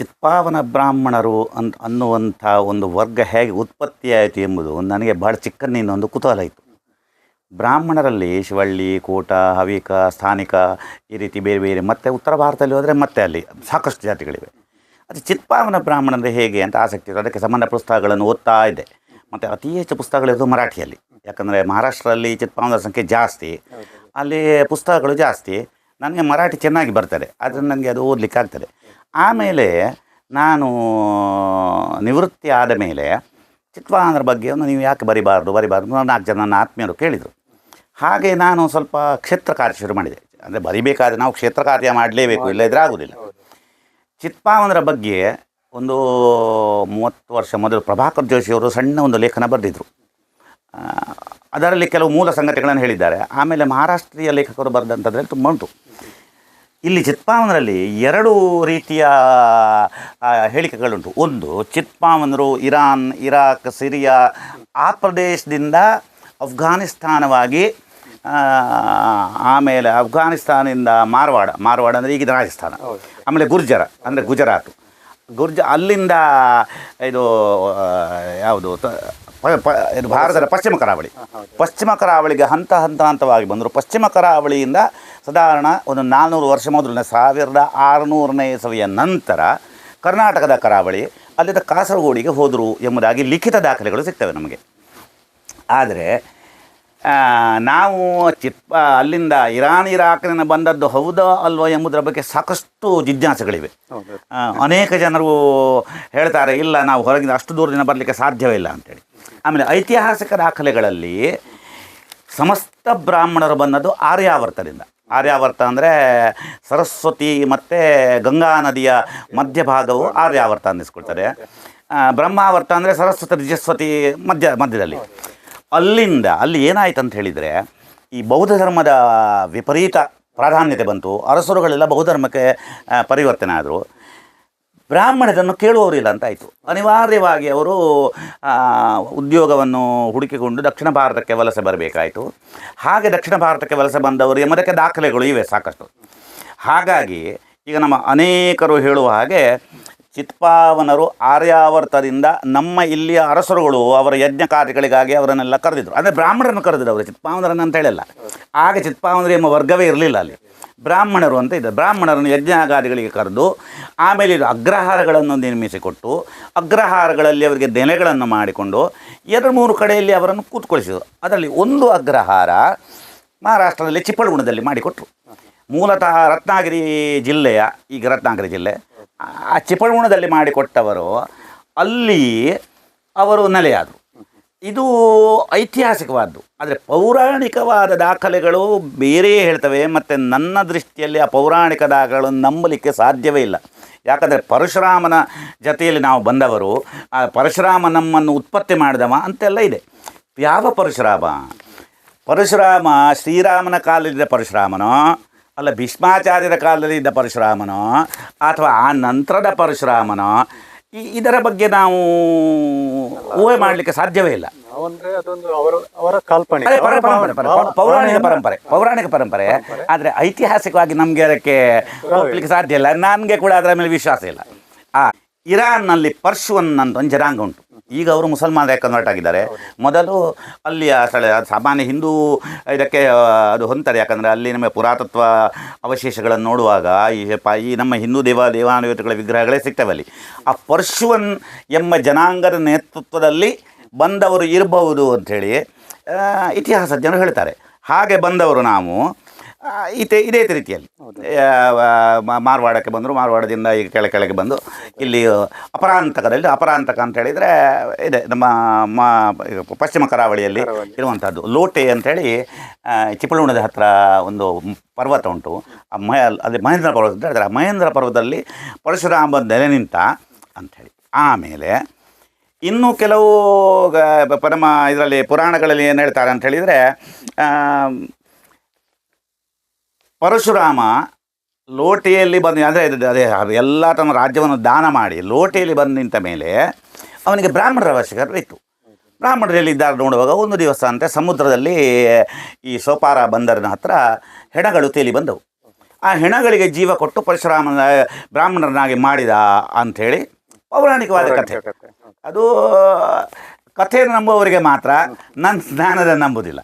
ಚಿತ್ಪಾವನ ಬ್ರಾಹ್ಮಣರು ಅಂತ ಅನ್ನುವಂಥ ಒಂದು ವರ್ಗ ಹೇಗೆ ಉತ್ಪತ್ತಿಯಾಯಿತು ಎಂಬುದು ನನಗೆ ಭಾಳ ಚಿಕ್ಕಂದಿನ ಒಂದು ಕುತೂಹಲ ಇತ್ತು. ಬ್ರಾಹ್ಮಣರಲ್ಲಿ ಶಿವಳ್ಳಿ, ಕೋಟ, ಹವಿಕ, ಸ್ಥಾನಿಕ ಈ ರೀತಿ ಬೇರೆ ಬೇರೆ ಮತ್ತು ಉತ್ತರ ಭಾರತದಲ್ಲಿ ಹೋದರೆ ಮತ್ತೆ ಅಲ್ಲಿ ಸಾಕಷ್ಟು ಜಾತಿಗಳಿವೆ. ಅದು ಚಿತ್ಪಾವನ ಬ್ರಾಹ್ಮಣರೇ ಹೇಗೆ ಅಂತ ಆಸಕ್ತಿ ಇತ್ತು. ಅದಕ್ಕೆ ಸಂಬಂಧ ಪುಸ್ತಕಗಳನ್ನು ಓದ್ತಾ ಇದೆ ಮತ್ತು ಅತಿ ಹೆಚ್ಚು ಪುಸ್ತಕಗಳಿರೋದು ಮರಾಠಿಯಲ್ಲಿ. ಯಾಕಂದರೆ ಮಹಾರಾಷ್ಟ್ರದಲ್ಲಿ ಚಿತ್ಪಾವನರ ಸಂಖ್ಯೆ ಜಾಸ್ತಿ, ಅಲ್ಲಿ ಪುಸ್ತಕಗಳು ಜಾಸ್ತಿ. ನನಗೆ ಮರಾಠಿ ಚೆನ್ನಾಗಿ ಬರ್ತದೆ. ಆದರೆ ನನಗೆ ಅದು ಓದಲಿಕ್ಕೆ ಆಗ್ತದೆ ಆಮೇಲೆ ನಾನು ನಿವೃತ್ತಿ ಆದ ಮೇಲೆ ಚಿತ್ಪಾವನರ ಬಗ್ಗೆ ಒಂದು ನೀವು ಯಾಕೆ ಬರಿಬಾರ್ದು ಬರಿಬಾರ್ದು ನಾಲ್ಕು ಜನ ನನ್ನ ಆತ್ಮೀಯರು ಕೇಳಿದರು. ಹಾಗೆ ನಾನು ಸ್ವಲ್ಪ ಕ್ಷೇತ್ರ ಕಾರ್ಯ ಶುರು ಮಾಡಿದೆ. ಅಂದರೆ ಬರಿಬೇಕಾದ್ರೆ ನಾವು ಕ್ಷೇತ್ರ ಕಾರ್ಯ ಮಾಡಲೇಬೇಕು ಇಲ್ಲದ್ರೆ ಆಗೋದಿಲ್ಲ. ಚಿತ್ಪಾವನರ ಬಗ್ಗೆ ಒಂದು ಮೂವತ್ತು ವರ್ಷ ಮೊದಲು ಪ್ರಭಾಕರ್ ಜೋಶಿಯವರು ಸಣ್ಣ ಒಂದು ಲೇಖನ ಬರೆದಿದ್ರು. ಅದರಲ್ಲಿ ಕೆಲವು ಮೂಲ ಸಂಗತಿಗಳನ್ನು ಹೇಳಿದ್ದಾರೆ. ಆಮೇಲೆ ಮಹಾರಾಷ್ಟ್ರೀಯ ಲೇಖಕರು ಬರೆದಂಥದ್ರಲ್ಲಿ ತುಂಬ ಉಂಟು. ಇಲ್ಲಿ ಚಿತ್ಪಾವನರಲ್ಲಿ ಎರಡು ರೀತಿಯ ಹೇಳಿಕೆಗಳುಂಟು. ಒಂದು ಚಿತ್ಪಾವನರು ಇರಾನ್ ಇರಾಕ್ ಸಿರಿಯಾ ಆ ಪ್ರದೇಶದಿಂದ ಅಫ್ಘಾನಿಸ್ತಾನವಾಗಿ ಆಮೇಲೆ ಅಫ್ಘಾನಿಸ್ತಾನದಿಂದ ಮಾರ್ವಾಡ ಮಾರ್ವಾಡ ಅಂದರೆ ಈಗಿನ ರಾಜಸ್ಥಾನ. ಆಮೇಲೆ ಗುರ್ಜರ ಅಂದರೆ ಗುಜರಾತ್. ಗುರ್ಜ ಅಲ್ಲಿಂದ ಇದು ಯಾವುದು ಇದು ಭಾರತದ ಪಶ್ಚಿಮ ಕರಾವಳಿ. ಪಶ್ಚಿಮ ಕರಾವಳಿಗೆ ಹಂತ ಹಂತ ಹಂತವಾಗಿ ಬಂದರು. ಪಶ್ಚಿಮ ಕರಾವಳಿಯಿಂದ ಸಾಧಾರಣ ಒಂದು ನಾಲ್ನೂರು ವರ್ಷ ಮೊದಲನೇ ಸಾವಿರದ ಆರುನೂರನೇ ಇಸವಿಯ ನಂತರ ಕರ್ನಾಟಕದ ಕರಾವಳಿ ಅಲ್ಲಿದ್ದ ಕಾಸರಗೋಡಿಗೆ ಹೋದರು ಎಂಬುದಾಗಿ ಲಿಖಿತ ದಾಖಲೆಗಳು ಸಿಗ್ತವೆ ನಮಗೆ. ಆದರೆ ನಾವು ಚಿತ್ ಅಲ್ಲಿಂದ ಇರಾನ್ ಇರಾಕ್ನಿಂದ ಬಂದದ್ದು ಹೌದಾ ಅಲ್ವೋ ಎಂಬುದರ ಬಗ್ಗೆ ಸಾಕಷ್ಟು ಜಿಜ್ಞಾಸೆಗಳಿವೆ. ಅನೇಕ ಜನರು ಹೇಳ್ತಾರೆ ಇಲ್ಲ ನಾವು ಹೊರಗಿಂದ ಅಷ್ಟು ದೂರದಿಂದ ಬರಲಿಕ್ಕೆ ಸಾಧ್ಯವೇ ಇಲ್ಲ ಅಂತೇಳಿ. ಆಮೇಲೆ ಐತಿಹಾಸಿಕ ದಾಖಲೆಗಳಲ್ಲಿ ಸಮಸ್ತ ಬ್ರಾಹ್ಮಣರು ಬಂದದ್ದು ಆರ್ಯಾವರ್ತದಿಂದ. ಆರ್ಯಾವರ್ತ ಅಂದರೆ ಸರಸ್ವತಿ ಮತ್ತು ಗಂಗಾ ನದಿಯ ಮಧ್ಯಭಾಗವು ಆರ್ಯಾವರ್ತ ಅನ್ನಿಸ್ಕೊಳ್ತಾರೆ ಬ್ರಹ್ಮಾವರ್ತ ಅಂದರೆ ಸರಸ್ವತಿ ರಿಜಸ್ವತಿ ಮಧ್ಯ, ಮಧ್ಯದಲ್ಲಿ. ಅಲ್ಲಿಂದ, ಅಲ್ಲಿ ಏನಾಯ್ತು ಅಂತ ಹೇಳಿದರೆ, ಈ ಬೌದ್ಧ ಧರ್ಮದ ವಿಪರೀತ ಪ್ರಾಧಾನ್ಯತೆ ಬಂತು. ಅರಸರುಗಳೆಲ್ಲ ಬೌದ್ಧ ಧರ್ಮಕ್ಕೆ ಪರಿವರ್ತನೆ ಆದರು. ಬ್ರಾಹ್ಮಣರನ್ನು ಕೇಳುವವರಿಲ್ಲ ಅಂತ ಆಯಿತು ಅನಿವಾರ್ಯವಾಗಿ ಅವರು ಉದ್ಯೋಗವನ್ನು ಹುಡುಕಿಕೊಂಡು ದಕ್ಷಿಣ ಭಾರತಕ್ಕೆ ವಲಸೆ ಬರಬೇಕಾಯಿತು. ಹಾಗೆ ದಕ್ಷಿಣ ಭಾರತಕ್ಕೆ ವಲಸೆ ಬಂದವರು ಎಂಬುದಕ್ಕೆ ದಾಖಲೆಗಳು ಇವೆ ಸಾಕಷ್ಟು. ಹಾಗಾಗಿ ಈಗ ನಮ್ಮ ಅನೇಕರು ಹೇಳುವ ಹಾಗೆ ಚಿತ್ಪಾವನರು ಆರ್ಯಾವರ್ತದಿಂದ ನಮ್ಮ ಇಲ್ಲಿಯ ಅರಸರುಗಳು ಅವರ ಯಜ್ಞ ಕಾರ್ಯಗಳಿಗಾಗಿ ಅವರನ್ನೆಲ್ಲ ಕರೆದಿದ್ರು. ಅಂದರೆ ಬ್ರಾಹ್ಮಣರನ್ನು ಕರೆದಿದ್ರು ಅವರು ಚಿತ್ಪಾವನರನ್ನು ಅಂತ ಹೇಳಿಲ್ಲ. ಆಗ ಚಿತ್ಪಾವನರು ಎಂಬ ವರ್ಗವೇ ಇರಲಿಲ್ಲ ಅಲ್ಲಿ. ಬ್ರಾಹ್ಮಣರು ಅಂತ ಇದೆ ಬ್ರಾಹ್ಮಣರನ್ನು ಯಜ್ಞಾಗಾದಿಗಳಿಗೆ ಕರೆದು ಆಮೇಲೆ ಇದು ಅಗ್ರಹಾರಗಳನ್ನು ನಿರ್ಮಿಸಿಕೊಟ್ಟು ಅಗ್ರಹಾರಗಳಲ್ಲಿ ಅವರಿಗೆ ದೆನೆಗಳನ್ನು ಮಾಡಿಕೊಂಡು ಎರಡು ಮೂರು ಕಡೆಯಲ್ಲಿ ಅವರನ್ನು ಕೂತ್ಕೊಳಿಸಿದರು. ಅದರಲ್ಲಿ ಒಂದು ಅಗ್ರಹಾರ ಮಹಾರಾಷ್ಟ್ರದಲ್ಲಿ ಚಿಪ್ಪಳಗುಣದಲ್ಲಿ ಮಾಡಿಕೊಟ್ರು. ಮೂಲತಃ ರತ್ನಾಗಿರಿ ಜಿಲ್ಲೆಯ, ಈಗ ರತ್ನಾಗಿರಿ ಜಿಲ್ಲೆ ಆ ಚಿಪಳುಣದಲ್ಲಿ ಮಾಡಿಕೊಟ್ಟವರು, ಅಲ್ಲಿ ಅವರು ನೆಲೆಯಾದರು. ಇದು ಐತಿಹಾಸಿಕವಾದ್ದು. ಆದರೆ ಪೌರಾಣಿಕವಾದ ದಾಖಲೆಗಳು ಬೇರೆಯೇ ಹೇಳ್ತವೆ, ಮತ್ತು ನನ್ನ ದೃಷ್ಟಿಯಲ್ಲಿ ಆ ಪೌರಾಣಿಕ ದಾಖಲೆಗಳನ್ನು ನಂಬಲಿಕ್ಕೆ ಸಾಧ್ಯವೇ ಇಲ್ಲ. ಯಾಕಂದರೆ ಪರಶುರಾಮನ ಜತೆಯಲ್ಲಿ ನಾವು ಬಂದವರು, ಆ ಪರಶುರಾಮ ನಮ್ಮನ್ನು ಉತ್ಪತ್ತಿ ಮಾಡಿದವ ಅಂತೆಲ್ಲ ಇದೆ. ಯಾವ ಪರಶುರಾಮ? ಪರಶುರಾಮ ಶ್ರೀರಾಮನ ಕಾಲದ ಪರಶುರಾಮನೋ ಅಲ್ಲ ಭೀಷ್ಮಾಚಾರ್ಯರ ಕಾಲದಲ್ಲಿ ಇದ್ದ ಪರಶುರಾಮನೋ ಅಥವಾ ಆ ನಂತರದ ಪರಶುರಾಮನೋ ಈ ಇದರ ಬಗ್ಗೆ ನಾವು ಊಹೆ ಮಾಡಲಿಕ್ಕೆ ಸಾಧ್ಯವೇ ಇಲ್ಲ. ಅವರ ಪೌರಾಣಿಕ ಪರಂಪರೆ ಪೌರಾಣಿಕ ಪರಂಪರೆ. ಆದರೆ ಐತಿಹಾಸಿಕವಾಗಿ ನಮಗೆ ಅದಕ್ಕೆ ಹೋಗ್ಲಿಕ್ಕೆ ಸಾಧ್ಯ ಇಲ್ಲ. ನನಗೆ ಕೂಡ ಅದರ ಮೇಲೆ ವಿಶ್ವಾಸ ಇಲ್ಲ. ಆ ಇರಾನ್ನಲ್ಲಿ ಪರ್ಶುವನ್ ಅಂತ ಒಂದು ಜನಾಂಗ ಉಂಟು. ಈಗ ಅವರು ಮುಸಲ್ಮಾನ ಕನ್ವರ್ಟ್ ಆಗಿದ್ದಾರೆ ಮೊದಲು ಅಲ್ಲಿಯ ಸ್ಥಳ ಸಾಮಾನ್ಯ ಹಿಂದೂ, ಇದಕ್ಕೆ ಅದು ಹೊಂತಾರೆ ಯಾಕಂದರೆ ಅಲ್ಲಿ ನಮಗೆ ಪುರಾತತ್ವ ಅವಶೇಷಗಳನ್ನು ನೋಡುವಾಗ ಈ ಈ ನಮ್ಮ ಹಿಂದೂ ದೇವ ದೇವಾನುದೇವತೆಗಳ ವಿಗ್ರಹಗಳೇ ಸಿಗ್ತವೆ ಅಲ್ಲಿ. ಆ ಪರ್ಶುವನ್ ಎಂಬ ಜನಾಂಗದ ನೇತೃತ್ವದಲ್ಲಿ ಬಂದವರು ಇರಬಹುದು ಅಂಥೇಳಿ ಇತಿಹಾಸ ಜನರು ಹೇಳ್ತಾರೆ. ಹಾಗೆ ಬಂದವರು ನಾವು ಇತೆ ಇದೇ ರೀತಿಯಲ್ಲಿ. ಮಾರವಾಡಕ್ಕೆ ಬಂದರು ಮಾರ್ವಾಡದಿಂದ ಈಗ ಕೆಳ ಕೆಳಗೆ ಬಂದು ಇಲ್ಲಿ ಅಪರಾಂತಕದಲ್ಲಿ ಅಪರಾಂತಕ ಅಂತ ಹೇಳಿದರೆ ಇದೆ ನಮ್ಮ ಮ ಪಶ್ಚಿಮ ಕರಾವಳಿಯಲ್ಲಿ ಇರುವಂಥದ್ದು ಲೋಟೆ ಅಂಥೇಳಿ ಚಿಪ್ಪಳುಣದ ಹತ್ರ ಒಂದು ಪರ್ವತ ಉಂಟು. ಆ ಮಹ ಅದೇ ಮಹೇಂದ್ರ ಪರ್ವತ ಅಂತ ಹೇಳ್ತಾರೆ ಆ ಮಹೇಂದ್ರ ಪರ್ವತದಲ್ಲಿ ಪರಶುರಾಮ ನೆಲೆ ನಿಂತ ಅಂಥೇಳಿ ಆಮೇಲೆ ಇನ್ನು ಕೆಲವು ಗ- ಪರಮ ಇದರಲ್ಲಿ ಪುರಾಣಗಳಲ್ಲಿ ಏನು ಹೇಳ್ತಾರೆ ಅಂತ ಹೇಳಿದರೆ ಪರಶುರಾಮ ಲೋಟೆಯಲ್ಲಿ ಬಂದು ಅಂದರೆ ಅದೇ ಎಲ್ಲ ತನ್ನ ರಾಜ್ಯವನ್ನು ದಾನ ಮಾಡಿ ಲೋಟೆಯಲ್ಲಿ ಬಂದು ನಿಂತ ಮೇಲೆ ಅವನಿಗೆ ಬ್ರಾಹ್ಮಣರ ಅವಶ್ಯಕತೆ ಇತ್ತು. ಬ್ರಾಹ್ಮಣರಲ್ಲಿ ಇದ್ದಾರೆ ನೋಡುವಾಗ ಒಂದು ದಿವಸ ಅಂತೆ ಸಮುದ್ರದಲ್ಲಿ ಈ ಸೋಪಾರ ಬಂದರಿನ ಹತ್ರ ಹೆಣಗಳು ತೇಲಿ ಬಂದವು. ಆ ಹೆಣಗಳಿಗೆ ಜೀವ ಕೊಟ್ಟು ಪರಶುರಾಮನ ಬ್ರಾಹ್ಮಣರನ್ನಾಗಿ ಮಾಡಿದ ಅಂಥೇಳಿ ಪೌರಾಣಿಕವಾದ ಕಥೆ. ಅದು ಕಥೆಯನ್ನು ನಂಬುವವರಿಗೆ ಮಾತ್ರ ನನ್ನ ಜ್ಞಾನದ ನಂಬುವುದಿಲ್ಲ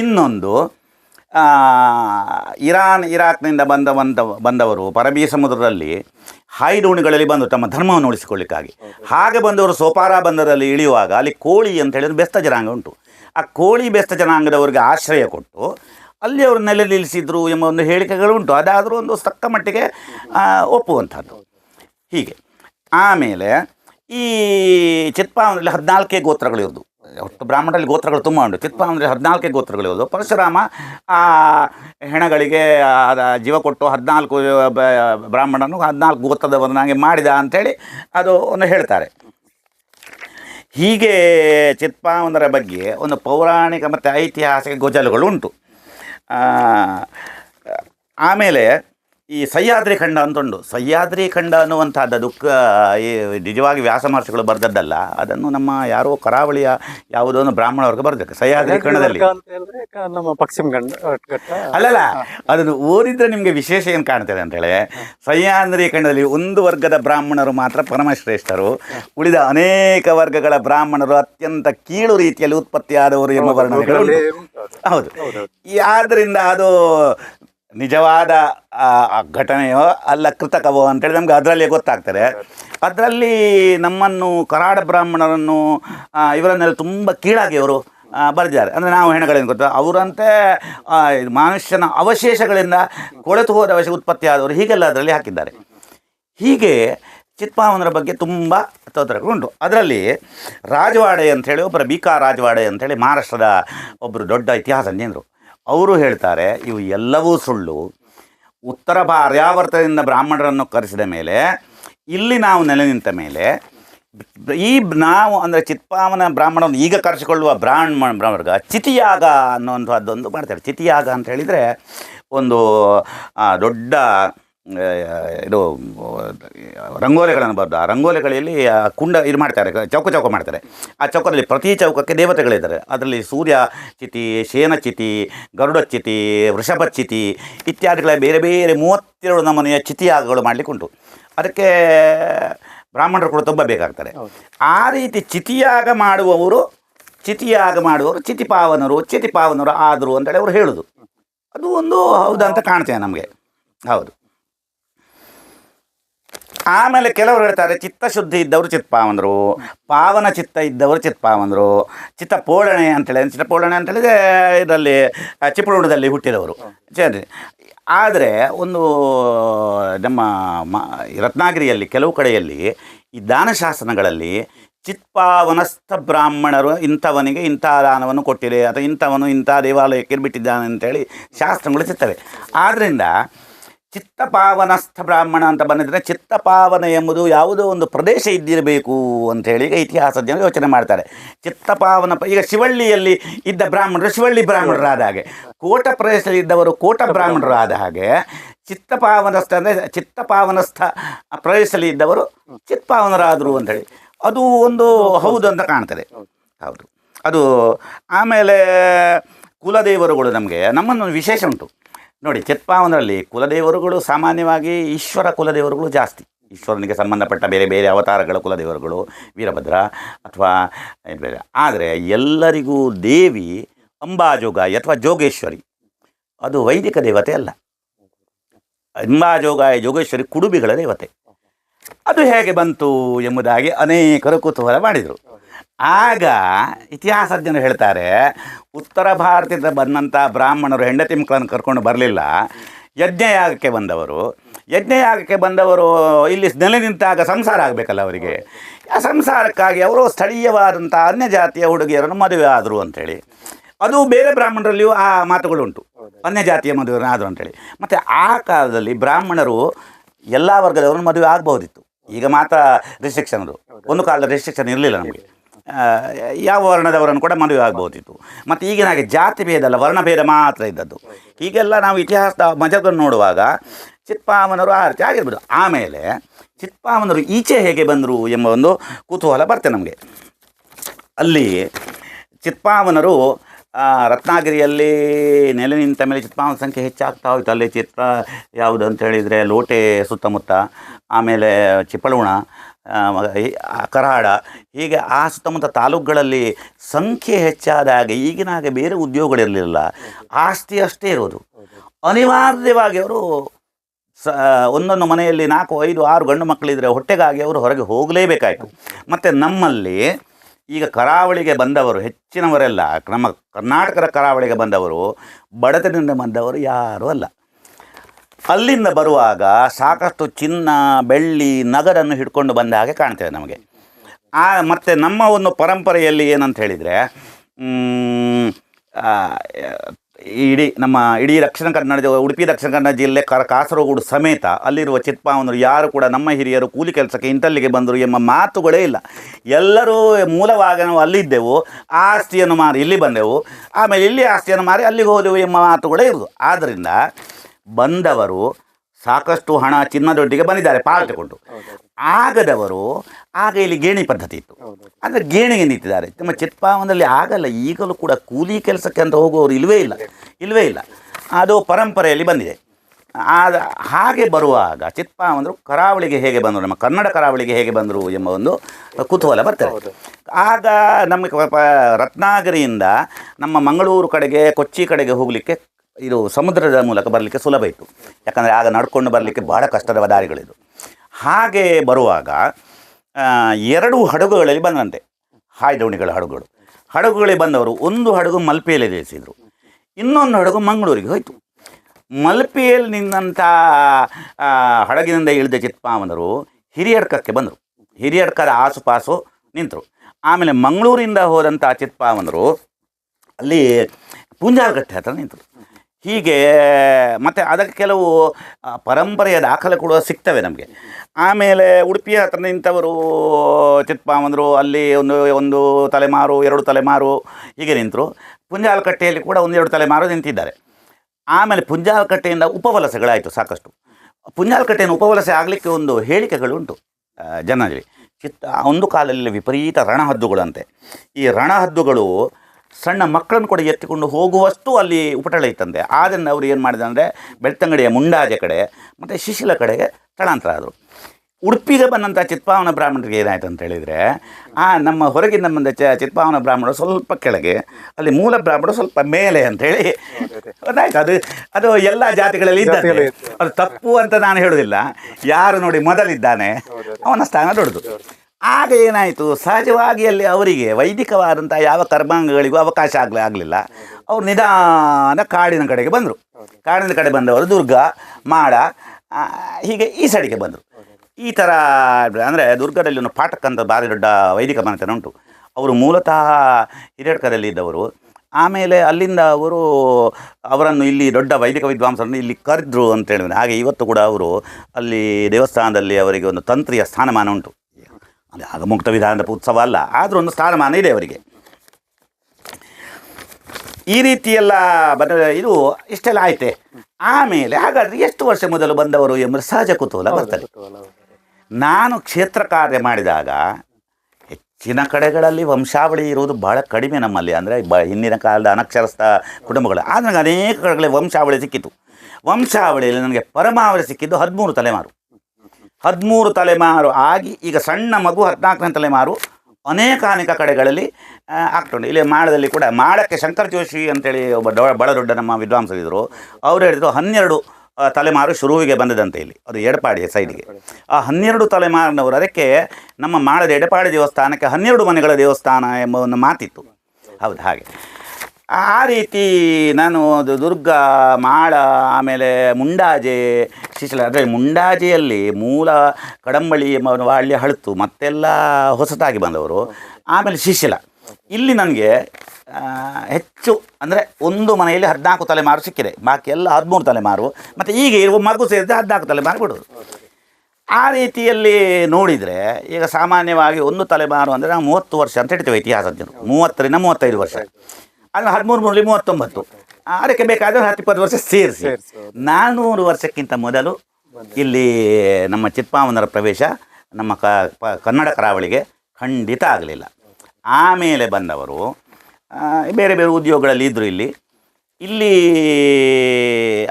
ಇನ್ನೊಂದು ಇರಾನ್ ಇರಾಕ್ನಿಂದ ಬಂದ ಬಂದವರು ಪರಬೀ ಸಮುದ್ರದಲ್ಲಿ ಹಾಯ್ದೋಣಿಗಳಲ್ಲಿ ಬಂದು ತಮ್ಮ ಧರ್ಮವನ್ನು ಉಳಿಸಿಕೊಳ್ಳಿಕ್ಕಾಗಿ. ಹಾಗೆ ಬಂದವರು ಸೋಪಾರ ಬಂದರಲ್ಲಿ ಇಳಿಯುವಾಗ ಅಲ್ಲಿ ಕೋಳಿ ಅಂತ ಹೇಳಿದ್ರೆ ಬೆಸ್ತ ಜನಾಂಗ ಉಂಟು. ಆ ಕೋಳಿ ಬೆಸ್ತ ಜನಾಂಗದವರಿಗೆ ಆಶ್ರಯ ಕೊಟ್ಟು ಅಲ್ಲಿ ಅವರು ನೆಲೆ ನಿಲ್ಲಿಸಿದ್ರು ಎಂಬ ಒಂದು ಹೇಳಿಕೆಗಳು ಉಂಟು. ಅದಾದರೂ ಒಂದು ತಕ್ಕ ಮಟ್ಟಿಗೆ ಒಪ್ಪುವಂಥದ್ದು. ಹೀಗೆ. ಆಮೇಲೆ ಈ ಚಿತ್ಪಾವನಲ್ಲಿ ಹದಿನಾಲ್ಕೇ ಗೋತ್ರಗಳು ಇರೋದು ಒಟ್ಟು ಬ್ರಾಹ್ಮಣರಲ್ಲಿ ಗೋತ್ರಗಳು ತುಂಬ ಉಂಟು. ಚಿತ್ಪಾವನಲ್ಲಿ ಹದಿನಾಲ್ಕೇ ಗೋತ್ರಗಳು ಇರೋದು. ಪರಶುರಾಮ, ಆ, ಹೆಣಗಳಿಗೆ ಜೀವ ಕೊಟ್ಟು ಹದಿನಾಲ್ಕು ಬ್ರಾಹ್ಮಣನು ಹದಿನಾಲ್ಕು ಗೋತ್ರದವರನ್ನಾಗಿ ಮಾಡಿದ ಅಂಥೇಳಿ ಅದು ಒಂದು ಹೇಳ್ತಾರೆ. ಹೀಗೆ ಚಿತ್ಪಾವನರ ಬಗ್ಗೆ ಒಂದು ಪೌರಾಣಿಕ ಮತ್ತು ಐತಿಹಾಸಿಕ ಗೊಜಲುಗಳು ಉಂಟು. ಆಮೇಲೆ ಈ ಸಹ್ಯಾದ್ರಿ ಖಂಡ ಅಂತ ಉಂಟು ಸಹ್ಯಾದ್ರಿ ಖಂಡ ಅನ್ನುವಂಥದ್ದು ದುಃಖ ಈ ನಿಜವಾಗಿ ವ್ಯಾಸ ಮಹರ್ಷಿಗಳು ಬರೆದದ್ದಲ್ಲ ಅದನ್ನು ನಮ್ಮ ಯಾರೋ ಕರಾವಳಿಯ ಯಾವುದೋ ಒಂದು ಬ್ರಾಹ್ಮಣ ವರ್ಗ ಬರೆದಕ್ಕೆ ಸಹ್ಯಾದ್ರಿ ಖಂಡದಲ್ಲಿ. ನಮ್ಮ ಪಶ್ಚಿಮ ಅಲ್ಲಲ್ಲ ಅದನ್ನು ಓದಿದ್ರೆ ನಿಮಗೆ ವಿಶೇಷ ಏನು ಕಾಣ್ತದೆ ಅಂತೇಳಿ ಸಹ್ಯಾದ್ರಿ ಖಂಡದಲ್ಲಿ ಒಂದು ವರ್ಗದ ಬ್ರಾಹ್ಮಣರು ಮಾತ್ರ ಪರಮಶ್ರೇಷ್ಠರು. ಉಳಿದ ಅನೇಕ ವರ್ಗಗಳ ಬ್ರಾಹ್ಮಣರು ಅತ್ಯಂತ ಕೀಳು ರೀತಿಯಲ್ಲಿ ಉತ್ಪತ್ತಿಯಾದವರು ಎಂಬ ವರ್ಣನೆಗಳು. ಹೌದು. ಆದ್ದರಿಂದ ಅದು ನಿಜವಾದ ಘಟನೆಯೋ ಅಲ್ಲ ಕೃತಕವೋ ಅಂತೇಳಿ ನಮ್ಗೆ ಅದರಲ್ಲೇ ಗೊತ್ತಾಗ್ತದೆ. ಅದರಲ್ಲಿ ನಮ್ಮನ್ನು ಕರಾಡ ಬ್ರಾಹ್ಮಣರನ್ನು ಇವರನ್ನೆಲ್ಲ ತುಂಬ ಕೀಳಾಗಿ ಅವರು ಬರೆದಿದ್ದಾರೆ. ಅಂದರೆ ನಾವು ಹೆಣಗಳೇನು ಗೊತ್ತಾ, ಅವರಂತೆ ಮನುಷ್ಯನ ಅವಶೇಷಗಳಿಂದ ಕೊಳೆತು ಹೋದ ಅವಶ್ಯ ಉತ್ಪತ್ತಿಯಾದವರು ಹೀಗೆಲ್ಲ ಅದರಲ್ಲಿ ಹಾಕಿದ್ದಾರೆ. ಹೀಗೆ ಚಿತ್ಪಾವನರ ಬಗ್ಗೆ ತುಂಬ ತೊಂದರೆಗಳುಂಟು ಅದರಲ್ಲಿ ರಾಜವಾಡೆ ಅಂಥೇಳಿ ಒಬ್ಬರ, ಬಿ ಕಾ ರಾಜವಾಡೆ ಅಂಥೇಳಿ ಮಹಾರಾಷ್ಟ್ರದ ಒಬ್ಬರು ದೊಡ್ಡ ಇತಿಹಾಸ ಇತಿಹಾಸಜ್ಞರು ಅವರು ಹೇಳ್ತಾರೆ, ಇವು ಎಲ್ಲವೂ ಸುಳ್ಳು. ಉತ್ತರ ಭಾ ಆರ್ಯಾವರ್ತದಿಂದ ಬ್ರಾಹ್ಮಣರನ್ನು ಕರೆಸಿದ ಮೇಲೆ, ಇಲ್ಲಿ ನಾವು ನೆಲೆ ನಿಂತ ಮೇಲೆ, ಈ ನಾವು ಅಂದರೆ ಚಿತ್ಪಾವನ ಬ್ರಾಹ್ಮಣವನ್ನು ಈಗ ಕರೆಸಿಕೊಳ್ಳುವ ಬ್ರಾಹ್ಮಣ ಬ್ರಾಹ್ಮಣರ್ಗ ಚಿತಿಯಾಗ ಅನ್ನುವಂಥದ್ದೊಂದು ಮಾಡ್ತಾರೆ. ಚಿತಿಯಾಗ ಅಂತ ಹೇಳಿದರೆ ಒಂದು ದೊಡ್ಡ ಇದು ರಂಗೋಲೆಗಳನ್ನು ಬರೆದು ಆ ರಂಗೋಲೆಗಳಲ್ಲಿ ಆ ಕುಂಡ ಇದು ಮಾಡ್ತಾರೆ ಚೌಕ ಚೌಕ ಮಾಡ್ತಾರೆ. ಆ ಚೌಕದಲ್ಲಿ ಪ್ರತಿ ಚೌಕಕ್ಕೆ ದೇವತೆಗಳಿದ್ದಾರೆ ಅದರಲ್ಲಿ ಸೂರ್ಯ ಚಿತಿ ಶೇನ ಚಿತಿ ಗರುಡ ಚಿತಿ ವೃಷಭ ಚಿತಿ ಇತ್ಯಾದಿಗಳ ಬೇರೆ ಬೇರೆ ಮೂವತ್ತೆರಡು ನಮೂನೆಯ ಚಿತಿಯಾಗಗಳು ಮಾಡಲಿಕ್ಕುಂಟು ಅದಕ್ಕೆ ಬ್ರಾಹ್ಮಣರು ಕೂಡ ತುಂಬ ಬೇಕಾಗ್ತಾರೆ. ಆ ರೀತಿ ಚಿತಿಯಾಗ ಮಾಡುವವರು ಚಿತಿಯಾಗ ಮಾಡುವವರು ಚಿತಿಪಾವನರು ಚಿತಿಪಾವನರು ಆದರು ಅಂತೇಳಿ ಅವರು ಹೇಳೋದು. ಅದು ಒಂದು ಹೌದಂತ ಕಾಣ್ತೇನೆ ನಮಗೆ. ಹೌದು. ಆಮೇಲೆ ಕೆಲವರು ಹೇಳ್ತಾರೆ ಚಿತ್ತ ಶುದ್ಧಿ ಇದ್ದವರು ಚಿತ್ಪಾವಂದರು ಪಾವನ ಚಿತ್ತ ಇದ್ದವರು ಚಿತ್ಪಾವಂದರು ಚಿತ್ತ ಪೋಳಣೆ ಅಂತೇಳಿ ಚಿತ್ತ ಪೋಳಣೆ ಅಂತೇಳಿದ್ರೆ ಇದರಲ್ಲಿ ಆ, ಚಿಪಳೂಣದಲ್ಲಿ ಹುಟ್ಟಿದವರು. ಸರಿ. ಆದರೆ ಒಂದು ನಮ್ಮ ಮ ರತ್ನಾಗಿರಿಯಲ್ಲಿ ಕೆಲವು ಕಡೆಯಲ್ಲಿ ಈ ದಾನಶಾಸನಗಳಲ್ಲಿ ಚಿತ್ಪಾವನಸ್ಥ ಬ್ರಾಹ್ಮಣರು ಇಂಥವನಿಗೆ ಇಂಥ ದಾನವನ್ನು ಕೊಟ್ಟಿದೆ ಅಥವಾ ಇಂಥವನು ಇಂಥ ದೇವಾಲಯಕ್ಕೆ ಬಿಟ್ಟಿದ್ದಾನೆ ಅಂತೇಳಿ ಶಾಸ್ತ್ರಗಳು ಸಿಗ್ತವೆ. ಆದ್ದರಿಂದ ಚಿತ್ತಪಾವನಸ್ಥ ಬ್ರಾಹ್ಮಣ ಅಂತ ಬಂದಿದ್ದರೆ ಚಿತ್ತಪಾವನ ಎಂಬುದು ಯಾವುದೋ ಒಂದು ಪ್ರದೇಶ ಇದ್ದಿರಬೇಕು ಅಂಥೇಳಿ ಈಗ ಇತಿಹಾಸಜ್ಞರು ಯೋಚನೆ ಮಾಡ್ತಾರೆ. ಚಿತ್ತಪಾವನ ಈಗ ಶಿವಳ್ಳಿಯಲ್ಲಿ ಇದ್ದ ಬ್ರಾಹ್ಮಣರು ಶಿವಳ್ಳಿ ಬ್ರಾಹ್ಮಣರಾದ ಹಾಗೆ. ಕೋಟ ಪ್ರದೇಶದಲ್ಲಿ ಇದ್ದವರು ಕೋಟ ಬ್ರಾಹ್ಮಣರು ಬ್ರಾಹ್ಮಣರಾದ ಹಾಗೆ. ಚಿತ್ತಪಾವನಸ್ಥ ಅಂದರೆ ಚಿತ್ತಪಾವನಸ್ಥ ಪ್ರದೇಶದಲ್ಲಿ ಇದ್ದವರು ಚಿತ್ಪಾವನರಾದರು ಅಂತೇಳಿ ಅದು ಒಂದು ಹೌದು ಅಂತ ಕಾಣ್ತದೆ. ಹೌದು. ಅದು ಆಮೇಲೆ ಕುಲದೇವರುಗಳು ನಮಗೆ ನಮ್ಮನ್ನು ವಿಶೇಷ ಉಂಟು. ನೋಡಿ ಚಿತ್ಪಾವನರಲ್ಲಿ ಕುಲದೇವರುಗಳು ಸಾಮಾನ್ಯವಾಗಿ ಈಶ್ವರ ಕುಲದೇವರುಗಳು ಜಾಸ್ತಿ. ಈಶ್ವರನಿಗೆ ಸಂಬಂಧಪಟ್ಟ ಬೇರೆ ಬೇರೆ ಅವತಾರಗಳ ಕುಲದೇವರುಗಳು, ವೀರಭದ್ರ ಅಥವಾ ಬೇರೆ. ಆದರೆ ಎಲ್ಲರಿಗೂ ದೇವಿ ಅಂಬಾಜೋಗಾಯಿ ಅಥವಾ ಜೋಗೇಶ್ವರಿ. ಅದು ವೈದಿಕ ದೇವತೆ ಅಲ್ಲ. ಅಂಬಾಜೋಗಾಯಿ ಜೋಗೇಶ್ವರಿ ಕುಡುಬಿಗಳ ದೇವತೆ. ಅದು ಹೇಗೆ ಬಂತು ಎಂಬುದಾಗಿ ಅನೇಕರು ಕುತೂಹಲ ಮಾಡಿದರು. ಆಗ ಇತಿಹಾಸಜ್ಞರು ಹೇಳ್ತಾರೆ ಉತ್ತರ ಭಾರತದಿಂದ ಬಂದಂಥ ಬ್ರಾಹ್ಮಣರು ಹೆಂಡತಿ ಮಕ್ಕಳನ್ನು ಕರ್ಕೊಂಡು ಬರಲಿಲ್ಲ. ಯಜ್ಞಯಾಗಕ್ಕೆ ಬಂದವರು. ಯಜ್ಞಯಾಗಕ್ಕೆ ಬಂದವರು ಇಲ್ಲಿ ನೆಲೆ ನಿಂತಾಗ ಸಂಸಾರ ಆಗಬೇಕಲ್ಲ ಅವರಿಗೆ. ಆ ಸಂಸಾರಕ್ಕಾಗಿ ಅವರು ಸ್ಥಳೀಯವಾದಂಥ ಅನ್ಯ ಜಾತಿಯ ಹುಡುಗಿಯರನ್ನು ಮದುವೆ ಆದರು ಅಂಥೇಳಿ ಅದು ಬೇರೆ ಬ್ರಾಹ್ಮಣರಲ್ಲಿಯೂ ಆ ಮಾತುಗಳುಂಟು. ಅನ್ಯ ಜಾತಿಯ ಮದುವೆ ಆದರು ಅಂತೇಳಿ ಮತ್ತು ಆ ಕಾಲದಲ್ಲಿ ಬ್ರಾಹ್ಮಣರು ಎಲ್ಲ ವರ್ಗದವರನ್ನು ಮದುವೆ ಆಗಬಹುದಿತ್ತು. ಈಗ ಮಾತ್ರ ರಿಸ್ಟ್ರಿಕ್ಷನ್ ಅದು. ಒಂದು ಕಾಲದ ರಿಸ್ಟ್ರಿಕ್ಷನ್ ಇರಲಿಲ್ಲ ನಮಗೆ. ಯಾವ ವರ್ಣದವರನ್ನು ಕೂಡ ಮದುವೆ ಆಗ್ಬೋದಿತ್ತು. ಮತ್ತು ಈಗಿನ ಹಾಗೆ ಜಾತಿ ಭೇದ ಅಲ್ಲ ವರ್ಣಭೇದ ಮಾತ್ರ ಇದ್ದದ್ದು. ಹೀಗೆಲ್ಲ ನಾವು ಇತಿಹಾಸದ ಮಜಗಳನ್ನು ನೋಡುವಾಗ ಚಿತ್ಪಾವನರು ಆ ರೀತಿ ಆಗಿರ್ಬೋದು. ಆಮೇಲೆ ಚಿತ್ಪಾವನರು ಈಚೆ ಹೇಗೆ ಬಂದರು ಎಂಬ ಒಂದು ಕುತೂಹಲ ಬರ್ತೆ ನಮಗೆ. ಅಲ್ಲಿ ಚಿತ್ಪಾವನರು ರತ್ನಾಗಿರಿಯಲ್ಲಿ ನೆಲೆ ನಿಂತ ಮೇಲೆ ಚಿತ್ಪಾವನ ಸಂಖ್ಯೆ ಹೆಚ್ಚಾಗ್ತಾ ಹೋಯ್ತು. ಅಲ್ಲಿ ಚಿತ್ರ ಯಾವುದು ಅಂತ ಹೇಳಿದರೆ, ಲೋಟೆ ಸುತ್ತಮುತ್ತ, ಆಮೇಲೆ ಚಿಪ್ಪಳುಣ ಕರಾಡ ಹೀಗೆ ಆ ಸುತ್ತಮುತ್ತ ತಾಲೂಕುಗಳಲ್ಲಿ ಸಂಖ್ಯೆ ಹೆಚ್ಚಾದಾಗ ಈಗಿನ ಹಾಗೆ ಬೇರೆ ಉದ್ಯೋಗಗಳಿರಲಿಲ್ಲ. ಆಸ್ತಿ ಅಷ್ಟೇ ಇರೋದು. ಅನಿವಾರ್ಯವಾಗಿ ಅವರು ಸ ಒಂದೊಂದು ಮನೆಯಲ್ಲಿ ನಾಲ್ಕು, ಐದು, ಆರು ಗಂಡು ಮಕ್ಕಳಿದ್ರೆ ಹೊಟ್ಟೆಗಾಗಿ ಅವರು ಹೊರಗೆ ಹೋಗಲೇಬೇಕಾಯಿತು. ಮತ್ತು ನಮ್ಮಲ್ಲಿ ಈಗ ಕರಾವಳಿಗೆ ಬಂದವರು, ಹೆಚ್ಚಿನವರೆಲ್ಲ, ನಮ್ಮ ಕರ್ನಾಟಕದ ಕರಾವಳಿಗೆ ಬಂದವರು, ಬಡತನದಿಂದ ಬಂದವರು ಯಾರೂ ಅಲ್ಲ. ಅಲ್ಲಿಂದ ಬರುವಾಗ ಸಾಕಷ್ಟು ಚಿನ್ನ, ಬೆಳ್ಳಿ, ನಗರನ್ನು ಹಿಡ್ಕೊಂಡು ಬಂದ ಹಾಗೆ ಕಾಣ್ತೇವೆ ನಮಗೆ. ಆ, ಮತ್ತು ನಮ್ಮ ಒಂದು ಪರಂಪರೆಯಲ್ಲಿ ಏನಂತ ಹೇಳಿದರೆ ಇಡೀ ನಮ್ಮ ಇಡೀ ದಕ್ಷಿಣ ಕನ್ನಡ ಉಡುಪಿ ದಕ್ಷಿಣ ಕನ್ನಡ ಜಿಲ್ಲೆ ಕರ ಕಾಸರಗೋಡು ಸಮೇತ ಅಲ್ಲಿರುವ ಚಿತ್ಪಾವನರು ಯಾರು ಕೂಡ ನಮ್ಮ ಹಿರಿಯರು ಕೂಲಿ ಕೆಲಸಕ್ಕೆ ಇಂತಲ್ಲಿಗೆ ಬಂದರು ಎಂಬ ಮಾತುಗಳೇ ಇಲ್ಲ. ಎಲ್ಲರೂ ಮೂಲವಾಗ ನಾವು ಅಲ್ಲಿದ್ದೆವು ಆ ಆಸ್ತಿಯನ್ನು ಮಾರಿ ಇಲ್ಲಿ ಬಂದೆವು, ಆಮೇಲೆ ಇಲ್ಲಿ ಆಸ್ತಿಯನ್ನು ಮಾರಿ ಅಲ್ಲಿಗೆ ಹೋದೆವು ಎಂಬ ಮಾತುಗಳೇ ಇರುವುದು. ಆದ್ದರಿಂದ ಬಂದವರು ಸಾಕಷ್ಟು ಹಣ ಚಿನ್ನದೊಟ್ಟಿಗೆ ಬಂದಿದ್ದಾರೆ ಪಾಲ್ಗೊಂಡು ಆಗದವರು ಆಗ ಇಲ್ಲಿ ಗೇಣಿ ಪದ್ಧತಿ ಇತ್ತು. ಅಂದರೆ ಗೇಣಿಗೆ ನಿಂತಿದ್ದಾರೆ. ನಮ್ಮ ಚಿತ್ಪಾವನದಲ್ಲಿ ಆಗಲ್ಲ ಈಗಲೂ ಕೂಡ ಕೂಲಿ ಕೆಲಸಕ್ಕೆ ಅಂತ ಹೋಗುವವರು ಇಲ್ಲವೇ ಇಲ್ಲ ಇಲ್ಲವೇ ಇಲ್ಲ. ಅದು ಪರಂಪರೆಯಲ್ಲಿ ಬಂದಿದೆ. ಆದ ಹಾಗೆ ಬರುವಾಗ ಚಿತ್ಪಾವಂದರು ಕರಾವಳಿಗೆ ಹೇಗೆ ಬಂದರು ನಮ್ಮ ಕನ್ನಡ ಕರಾವಳಿಗೆ ಹೇಗೆ ಬಂದರು ಎಂಬ ಒಂದು ಕುತೂಹಲ ಬರ್ತದೆ. ಆಗ ನಮಗೆ ರತ್ನಾಗಿರಿಯಿಂದ ನಮ್ಮ ಮಂಗಳೂರು ಕಡೆಗೆ ಕೊಚ್ಚಿ ಕಡೆಗೆ ಹೋಗಲಿಕ್ಕೆ ಇದು ಸಮುದ್ರದ ಮೂಲಕ ಬರಲಿಕ್ಕೆ ಸುಲಭ ಇತ್ತು. ಯಾಕಂದರೆ ಆಗ ನಡ್ಕೊಂಡು ಬರಲಿಕ್ಕೆ ಭಾಳ ಕಷ್ಟದ ದಾರಿಗಳಿದು ಹಾಗೆ ಬರುವಾಗ ಎರಡು ಹಡಗುಗಳಲ್ಲಿ ಬಂದಂತೆ. ಹಾಯ್ ದೋಣಿಗಳ ಹಡಗುಗಳು. ಹಡಗುಗಳಿಗೆ ಬಂದವರು ಒಂದು ಹಡಗು ಮಲ್ಪೆಯಲ್ಲಿ ನಿಲ್ಲಿಸಿದರು ಇನ್ನೊಂದು ಹಡಗು ಮಂಗಳೂರಿಗೆ ಹೋಯಿತು. ಮಲ್ಪೆಯಲ್ಲಿ ನಿಂದಂಥ ಹಡಗಿನಿಂದ ಇಳಿದ ಚಿತ್ಪಾವನರು ಹಿರಿಯಡ್ಕಕ್ಕೆ ಬಂದರು. ಹಿರಿಯಡ್ಕದ ಆಸುಪಾಸು ನಿಂತರು. ಆಮೇಲೆ ಮಂಗಳೂರಿಂದ ಹೋದಂಥ ಚಿತ್ಪಾವನರು ಅಲ್ಲಿ ಪುಂಜಾಲಗಟ್ಟೆ ಹತ್ರ ನಿಂತರು. ಹೀಗೆ ಮತ್ತು ಅದಕ್ಕೆ ಕೆಲವು ಪರಂಪರೆಯ ದಾಖಲೆ ಕೂಡ ಸಿಗ್ತವೆ ನಮಗೆ. ಆಮೇಲೆ ಉಡುಪಿಯ ಹತ್ರ ನಿಂತವರು ಚಿತ್ಪಾವಂದರು ಅಲ್ಲಿ ಒಂದು ಒಂದು ತಲೆಮಾರು ಎರಡು ತಲೆಮಾರು ಹೀಗೆ ನಿಂತರು. ಪುಂಜಾಲಕಟ್ಟೆಯಲ್ಲಿ ಕೂಡ ಒಂದೆರಡು ತಲೆಮಾರು ನಿಂತಿದ್ದಾರೆ. ಆಮೇಲೆ ಪುಂಜಾಲಕಟ್ಟೆಯಿಂದ ಉಪವಲಸೆಗಳಾಯಿತು ಸಾಕಷ್ಟು. ಪುಂಜಾಲಕಟ್ಟೆಯನ್ನು ಉಪವಲಸೆ ಆಗಲಿಕ್ಕೆ ಒಂದು ಹೇಳಿಕೆಗಳು ಉಂಟು ಆ, ಜನರಲ್ಲಿ ಚಿತ್ತ ಒಂದು ಕಾಲದಲ್ಲಿ ವಿಪರೀತ ರಣಹದ್ದುಗಳಂತೆ. ಈ ರಣಹದ್ದುಗಳು ಸಣ್ಣ ಮಕ್ಕಳನ್ನು ಕೂಡ ಎತ್ತಿಕೊಂಡು ಹೋಗುವಷ್ಟು ಅಲ್ಲಿ ಉಪಟಳ ಇತ್ತಂತೆ. ಆದ್ದರಿಂದ ಅವರು ಏನು ಮಾಡಿದೆ ಅಂದರೆ ಬೆಳ್ತಂಗಡಿಯ ಮುಂಡಾಜೆ ಕಡೆ ಮತ್ತು ಶಿಶಿಲ ಕಡೆಗೆ ಸ್ಥಳಾಂತರ ಆದರು. ಉಡುಪಿಗೆ ಬಂದಂಥ ಚಿತ್ಪಾವನ ಬ್ರಾಹ್ಮಣರಿಗೆ ಏನಾಯ್ತು ಅಂತ ಹೇಳಿದರೆ ಆ ನಮ್ಮ ಹೊರಗಿಂದ ಬಂದ ಚ ಚಿತ್ಪಾವನ ಬ್ರಾಹ್ಮಣರು ಸ್ವಲ್ಪ ಕೆಳಗೆ ಅಲ್ಲಿ ಮೂಲ ಬ್ರಾಹ್ಮಣರು ಸ್ವಲ್ಪ ಮೇಲೆ ಅಂತೇಳಿ ಗೊತ್ತಾಯ್ತು ಅದು ಅದು ಎಲ್ಲ ಜಾತಿಗಳಲ್ಲಿ ಇದ್ದ ಅದು ತಪ್ಪು ಅಂತ ನಾನು ಹೇಳೋದಿಲ್ಲ. ಯಾರು ನೋಡಿ ಮೊದಲಿದ್ದಾನೆ ಅವನ ಸ್ಥಾನ ದೊಡ್ಡದು. ಆಗ ಏನಾಯಿತು ಸಹಜವಾಗಿ ಅಲ್ಲಿ ಅವರಿಗೆ ವೈದಿಕವಾದಂಥ ಯಾವ ಕರ್ಮಾಂಗಗಳಿಗೂ ಅವಕಾಶ ಆಗಲಿ, ಆಗಲಿಲ್ಲ. ಅವ್ರು ನಿಧಾನ ಕಾಡಿನ ಕಡೆಗೆ ಬಂದರು. ಕಾಡಿನ ಕಡೆ ಬಂದವರು ದುರ್ಗ, ಮಾಡ ಹೀಗೆ ಈ ಸೈಡಿಗೆ ಬಂದರು. ಈ ಥರ ಅಂದರೆ ದುರ್ಗದಲ್ಲಿ ಒಂದು ಪಾಠಕ್ ಅಂತ ಭಾರಿ ದೊಡ್ಡ ವೈದಿಕ ಮನೆತನ ಉಂಟು. ಅವರು ಮೂಲತಃ ಹಿರಿಯಡ್ಕದಲ್ಲಿ ಇದ್ದವರು. ಆಮೇಲೆ ಅಲ್ಲಿಂದ ಅವರು ಅವರನ್ನು ಇಲ್ಲಿ ದೊಡ್ಡ ವೈದಿಕ ವಿದ್ವಾಂಸರನ್ನು ಇಲ್ಲಿ ಕರೆದ್ರು ಅಂತ ಹೇಳಿದ್ರೆ. ಹಾಗೆ ಇವತ್ತು ಕೂಡ ಅವರು ಅಲ್ಲಿ ದೇವಸ್ಥಾನದಲ್ಲಿ ಅವರಿಗೆ ಒಂದು ತಂತ್ರಿಯ ಸ್ಥಾನಮಾನ ಉಂಟು. ಅಂದರೆ ಆಗ ಮುಕ್ತ ವಿಧಾನದ ಉತ್ಸವ ಅಲ್ಲ ಆದರೂ ಒಂದು ಸ್ಥಾನಮಾನ ಇದೆ ಅವರಿಗೆ. ಈ ರೀತಿಯೆಲ್ಲ ಬಂದ ಇದು ಇಷ್ಟೆಲ್ಲ ಆಯ್ತೆ. ಆಮೇಲೆ ಹಾಗಾದ್ರೆ ಎಷ್ಟು ವರ್ಷ ಮೊದಲು ಬಂದವರು ಎಂಬ ಸಹಜ ಕುತೂಹಲ ಬರ್ತದೆ. ನಾನು ಕ್ಷೇತ್ರ ಕಾರ್ಯ ಮಾಡಿದಾಗ ಹೆಚ್ಚಿನ ಕಡೆಗಳಲ್ಲಿ ವಂಶಾವಳಿ ಇರುವುದು ಬಹಳ ಕಡಿಮೆ ನಮ್ಮಲ್ಲಿ ಅಂದರೆ ಬ ಹಿಂದಿನ ಕಾಲದ ಅನಕ್ಷರಸ್ಥ ಕುಟುಂಬಗಳು. ಆದರೆ ನನಗೆ ಅನೇಕ ಕಡೆಗಳಲ್ಲಿ ವಂಶಾವಳಿ ಸಿಕ್ಕಿತು. ವಂಶಾವಳಿಯಲ್ಲಿ ನನಗೆ ಪರಮಾವಳಿ ಸಿಕ್ಕಿದ್ದು ಹದಿಮೂರು ತಲೆಮಾರು. ಹದಿಮೂರು ತಲೆಮಾರು ಆಗಿ ಈಗ ಸಣ್ಣ ಮಗು ಹದಿನಾಲ್ಕನೇ ತಲೆಮಾರು ಅನೇಕ ಅನೇಕ ಕಡೆಗಳಲ್ಲಿ ಆಗ್ತುಂಟು. ಇಲ್ಲಿ ಮಾಡದಲ್ಲಿ ಕೂಡ ಮಾಡಕ್ಕೆ ಶಂಕರ್ ಜೋಶಿ ಅಂತೇಳಿ ಒಬ್ಬ ದೊ ಬಳ ದೊಡ್ಡ ನಮ್ಮ ವಿದ್ವಾಂಸರಿದ್ದರು ಅವರು ಹೇಳಿದರು ಹನ್ನೆರಡು ತಲೆಮಾರು ಶುರುವಿಗೆ ಬಂದದಂತೆ ಇಲ್ಲಿ, ಅದು ಎಡಪಾಡಿಯ ಸೈಡಿಗೆ ಆ ಹನ್ನೆರಡು ತಲೆಮಾರಿನವರು ಅದಕ್ಕೆ ನಮ್ಮ ಮಾಡದ ಎಡಪಾಡಿ ದೇವಸ್ಥಾನಕ್ಕೆ ಹನ್ನೆರಡು ಮನೆಗಳ ದೇವಸ್ಥಾನ ಎಂಬ ಒಂದು ಮಾತಿತ್ತು. ಹೌದು, ಹಾಗೆ. ಆ ರೀತಿ ನಾನು ಅದು ದುರ್ಗ ಮಾಳ, ಆಮೇಲೆ ಮುಂಡಾಜೆ ಶಿಶಿಲ ಅಂದರೆ ಮುಂಡಾಜೆಯಲ್ಲಿ ಮೂಲ ಕಡಂಬಳಿ ಹಳ್ಳಿ ಹಳತು. ಮತ್ತೆಲ್ಲ ಹೊಸತಾಗಿ ಬಂದವರು. ಆಮೇಲೆ ಶಿಶಿಲ ಇಲ್ಲಿ ನನಗೆ ಹೆಚ್ಚು, ಅಂದರೆ ಒಂದು ಮನೆಯಲ್ಲಿ ಹದಿನಾಲ್ಕು ತಲೆಮಾರು ಸಿಕ್ಕಿದೆ. ಬಾಕಿ ಎಲ್ಲ ಹದಿಮೂರು ತಲೆಮಾರು. ಮತ್ತು ಈಗ ಇರುವ ಮಗು ಸೇರಿದ್ರೆ ಹದಿನಾಲ್ಕು ತಲೆಮಾರು ಬಿಡೋದು. ಆ ರೀತಿಯಲ್ಲಿ ನೋಡಿದರೆ, ಈಗ ಸಾಮಾನ್ಯವಾಗಿ ಒಂದು ತಲೆಮಾರು ಅಂದರೆ ನಾವು ಮೂವತ್ತು ವರ್ಷ ಅಂತ ಹೇಳ್ತೇವೆ ಇತಿಹಾಸಜ್ಞರು. ಮೂವತ್ತರಿಂದ ಮೂವತ್ತೈದು ವರ್ಷ. ಅದು ಹದಿಮೂರು ಮೂರಲ್ಲಿ ಮೂವತ್ತೊಂಬತ್ತು. ಅದಕ್ಕೆ ಬೇಕಾದ್ರೆ ಹತ್ತು ಇಪ್ಪತ್ತು ವರ್ಷ ಸೇರಿಸಿ. ನಾನ್ನೂರು ವರ್ಷಕ್ಕಿಂತ ಮೊದಲು ಇಲ್ಲಿ ನಮ್ಮ ಚಿತ್ಪಾವನರ ಪ್ರವೇಶ ನಮ್ಮ ಕ ಕನ್ನಡ ಕರಾವಳಿಗೆ ಖಂಡಿತ ಆಗಲಿಲ್ಲ. ಆಮೇಲೆ ಬಂದವರು ಬೇರೆ ಬೇರೆ ಉದ್ಯೋಗಗಳಲ್ಲಿ ಇದ್ದರು ಇಲ್ಲಿ. ಇಲ್ಲಿ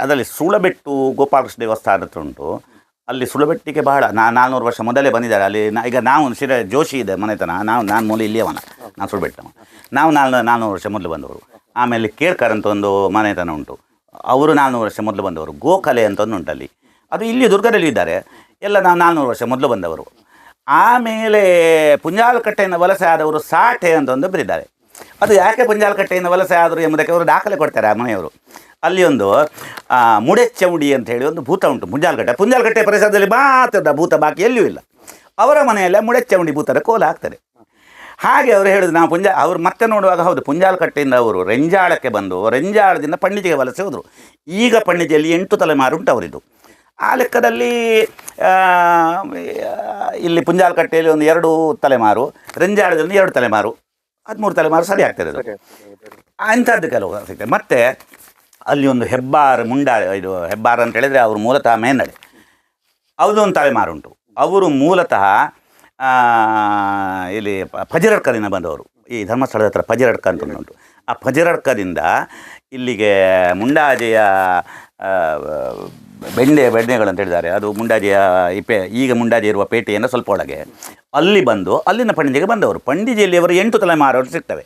ಅದರಲ್ಲಿ ಸುಳಬೆಟ್ಟು ಗೋಪಾಲಕೃಷ್ಣ ದೇವಸ್ಥಾನ ಹತ್ರ ಉಂಟು ಅಲ್ಲಿ ಸುಳಬೆಟ್ಟಿಗೆ ಬಹಳ, ನಾ ನಾಲ್ನೂರು ವರ್ಷ ಮೊದಲೇ ಬಂದಿದ್ದಾರೆ. ಅಲ್ಲಿ ನಾ, ಈಗ ನಾವು ಶಿರ ಜೋಶಿ ಇದೆ ಮನೆತನ ನಾವು, ನಾನು ಮೂಲ ಇಲ್ಲಿಯವನ. ನಾನು ಸುಳಬೆಟ್ಟವ ನಾವು ನಾಲ್ನು, ನಾಲ್ನೂರು ವರ್ಷ ಮೊದಲು ಬಂದವರು. ಆಮೇಲೆ ಕೇಳ್ಕರ್ ಅಂತ ಒಂದು ಮನೆತನ ಉಂಟು. ಅವರು ನಾಲ್ನೂರು ವರ್ಷ ಮೊದಲು ಬಂದವರು. ಗೋಕಲೆ ಅಂತ ಒಂದು ಉಂಟು ಅಲ್ಲಿ ಅದು ಇಲ್ಲಿ ದುರ್ಗದಲ್ಲಿ ಇದ್ದಾರೆ. ಎಲ್ಲ ನಾವು ನಾಲ್ನೂರು ವರ್ಷ ಮೊದಲು ಬಂದವರು. ಆಮೇಲೆ ಪುಂಜಾಲಕಟ್ಟೆಯಿಂದ ವಲಸೆ ಆದವರು ಸಾಟೆ ಅಂತ ಒಂದು ಅದು ಯಾಕೆ ಪುಂಜಾಲಕಟ್ಟೆಯಿಂದ ವಲಸೆ ಆದರು ಎಂಬುದಕ್ಕೆ ಅವರು ದಾಖಲೆ ಕೊಡ್ತಾರೆ ಆ ಮನೆಯವರು. ಅಲ್ಲಿ ಒಂದು ಮುಡೆ ಚೌಡಿ ಅಂತ ಹೇಳಿ ಒಂದು ಭೂತ ಉಂಟು ಮುಂಜಾಲ್ಗಟ್ಟೆ ಪುಂಜಾಲಕಟ್ಟೆ ಪರಿಸರದಲ್ಲಿ ಮಾತ್ರ ಭೂತ ಬಾಕಿ ಎಲ್ಲಿಯೂ ಇಲ್ಲ. ಅವರ ಮನೆಯಲ್ಲೇ ಮುಡೆಚೌಡಿ ಭೂತರ ಕೋಲ ಆಗ್ತದೆ. ಹಾಗೆ ಅವರು ಹೇಳಿದ್ರು ನಾವು ಪುಂಜಾ ಅವ್ರು ಮತ್ತೆ ನೋಡುವಾಗ ಹೌದು ಪುಂಜಾಲಕಟ್ಟೆಯಿಂದ ಅವರು ರೆಂಜಾಳಕ್ಕೆ ಬಂದು ರೆಂಜಾಳದಿಂದ ಪಂಡಿತಿಗೆ ವಲಸೆ ಹೋದರು. ಈಗ ಪಂಡಿತಿಯಲ್ಲಿ ಎಂಟು ತಲೆಮಾರು ಉಂಟು ಅವರಿದು. ಆ ಲೆಕ್ಕದಲ್ಲಿ ಇಲ್ಲಿ ಪುಂಜಾಲಕಟ್ಟೆಯಲ್ಲಿ ಒಂದು ಎರಡು ತಲೆಮಾರು ರೆಂಜಾಳದಲ್ಲಿ ಎರಡು ತಲೆಮಾರು ಹದಿಮೂರು ತಲೆಮಾರು ಸರಿ ಆಗ್ತದೆ ಅದು. ಅಂಥದ್ದು ಕೆಲವು ಸಿಗ್ತದೆ. ಮತ್ತು ಅಲ್ಲಿ ಒಂದು ಹೆಬ್ಬಾರ್ ಮುಂಡಾ ಇದು ಹೆಬ್ಬಾರ್ ಅಂತ ಹೇಳಿದರೆ ಅವರು ಮೂಲತಃ ಮೇನಡೆ ಅವ್ರದ್ದು ತಲೆಮಾರು ಉಂಟು ಅವರು ಮೂಲತಃ ಇಲ್ಲಿ ಫಜರಡ್ಕದಿಂದ ಬಂದವರು. ಈ ಧರ್ಮಸ್ಥಳದ ಹತ್ರ ಫಜರಡ್ಕ ಅಂತ ಉಂಟು ಆ ಪಜರಡ್ಕದಿಂದ ಇಲ್ಲಿಗೆ ಮುಂಡಾಜೆಯ ಬೆಣ್ಣೆ ಬೆಂಡೆ ಬೆಣ್ಣೆಗಳು ಅಂತ ಹೇಳಿದ್ದಾರೆ. ಅದು ಮುಂಡಾಜೆಯ ಇಪೆ ಈಗ ಮುಂಡಾಜೆ ಇರುವ ಪೇಟೆಯನ್ನು ಸ್ವಲ್ಪ ಒಳಗೆ. ಅಲ್ಲಿ ಬಂದು ಅಲ್ಲಿನ ಪಂಡಿಜೆಗೆ ಬಂದವರು. ಪಂಡಿಜೆಯಲ್ಲಿ ಅವರು ಎಂಟು ತಲೆಮಾರವರು ಸಿಗ್ತವೆ.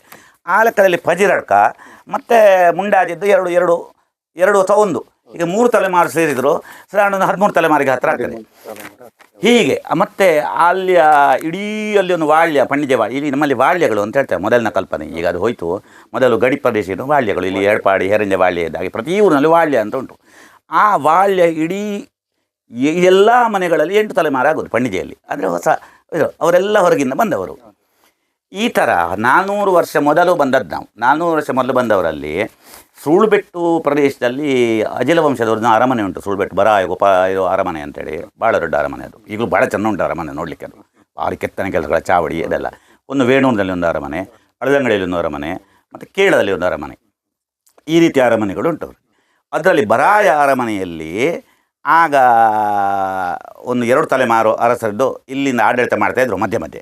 ಆ ಪಜಿರಡ್ಕ ಫಜಿರಡ್ಕ ಮತ್ತು ಮುಂಡಾದಿದ್ದು ಎರಡು ಎರಡು ಎರಡು ಅಥವಾ ಒಂದು. ಈಗ ಮೂರು ತಲೆಮಾರು ಸೇರಿದರು ಸಾಧಾರಣ ಒಂದು ಹದಿಮೂರು ತಲೆಮಾರಿಗೆ ಹತ್ತಿರ ಆಗ್ತದೆ. ಹೀಗೆ ಮತ್ತೆ ಅಲ್ಲಿಯ ಇಡೀ ಅಲ್ಲಿ ಒಂದು ವಾಳ್ಯ ಪಂಡಿಜೆ ವಾಳ್ಯ ಇಲ್ಲಿ ನಮ್ಮಲ್ಲಿ ವಾಳ್ಯಗಳು ಅಂತ ಹೇಳ್ತೇವೆ ಮೊದಲಿನ ಕಲ್ಪನೆ. ಈಗ ಅದು ಹೋಯಿತು. ಮೊದಲು ಗಡಿ ಪ್ರದೇಶದ ವಾಳ್ಯಗಳು ಇಲ್ಲಿ ಏರ್ಪಾಡಿ ಹೆರಂಜೆ ವಾಳ್ಯ ಇದ್ದಾಗೆ ಪ್ರತಿ ಊರಿನಲ್ಲಿ ವಾಳ್ಯ ಅಂತ ಉಂಟು. ಆ ವಾಳ್ಯ ಇಡೀ ಎಲ್ಲ ಮನೆಗಳಲ್ಲಿ ಎಂಟು ತಲೆಮಾರು ಆಗೋದು ಪಂಡಿಜೆಯಲ್ಲಿ ಅಂದರೆ ಹೊಸ ಇದು ಅವರೆಲ್ಲ ಹೊರಗಿಂದ ಬಂದವರು. ಈ ಥರ ನಾನ್ನೂರು ವರ್ಷ ಮೊದಲು ಬಂದದ್ದು ನಾವು. ನಾನ್ನೂರು ವರ್ಷ ಮೊದಲು ಬಂದವರಲ್ಲಿ ಸುಳ್ಬೆಟ್ಟು ಪ್ರದೇಶದಲ್ಲಿ ಅಜಿಲ ವಂಶದವ್ರದ್ದು ಅರಮನೆ ಉಂಟು. ಸುಳ್ಬೆಟ್ಟು ಬರಾಯ ಗೋಪ ಇದು ಅರಮನೆ ಅಂತೇಳಿ. ಭಾಳ ದೊಡ್ಡ ಅರಮನೆ ಅದು. ಈಗಲೂ ಭಾಳ ಚೆಂದ ಉಂಟು ಅರಮನೆ ನೋಡಲಿಕ್ಕೆ ಅದು. ಕೆತ್ತನೆ ಕೆಲಸಗಳ ಚಾವಡಿ ಇದೆಲ್ಲ. ಒಂದು ವೇಣೂರಿನಲ್ಲಿ ಒಂದು ಅರಮನೆ ಹಳದಂಗಡಿಯಲ್ಲಿ ಒಂದು ಅರಮನೆ, ಮತ್ತು ಕೇಳದಲ್ಲಿ ಒಂದು ಅರಮನೆ. ಈ ರೀತಿಯ ಅರಮನೆಗಳು ಉಂಟು. ಅದರಲ್ಲಿ ಬರಾಯ ಅರಮನೆಯಲ್ಲಿ ಆಗ ಒಂದು ಎರಡು ತಲೆಮಾರು ಅರಸರದ್ದು ಇಲ್ಲಿಂದ ಆಡಳಿತ ಮಾಡ್ತಾಯಿದ್ರು ಮಧ್ಯೆ ಮಧ್ಯೆ.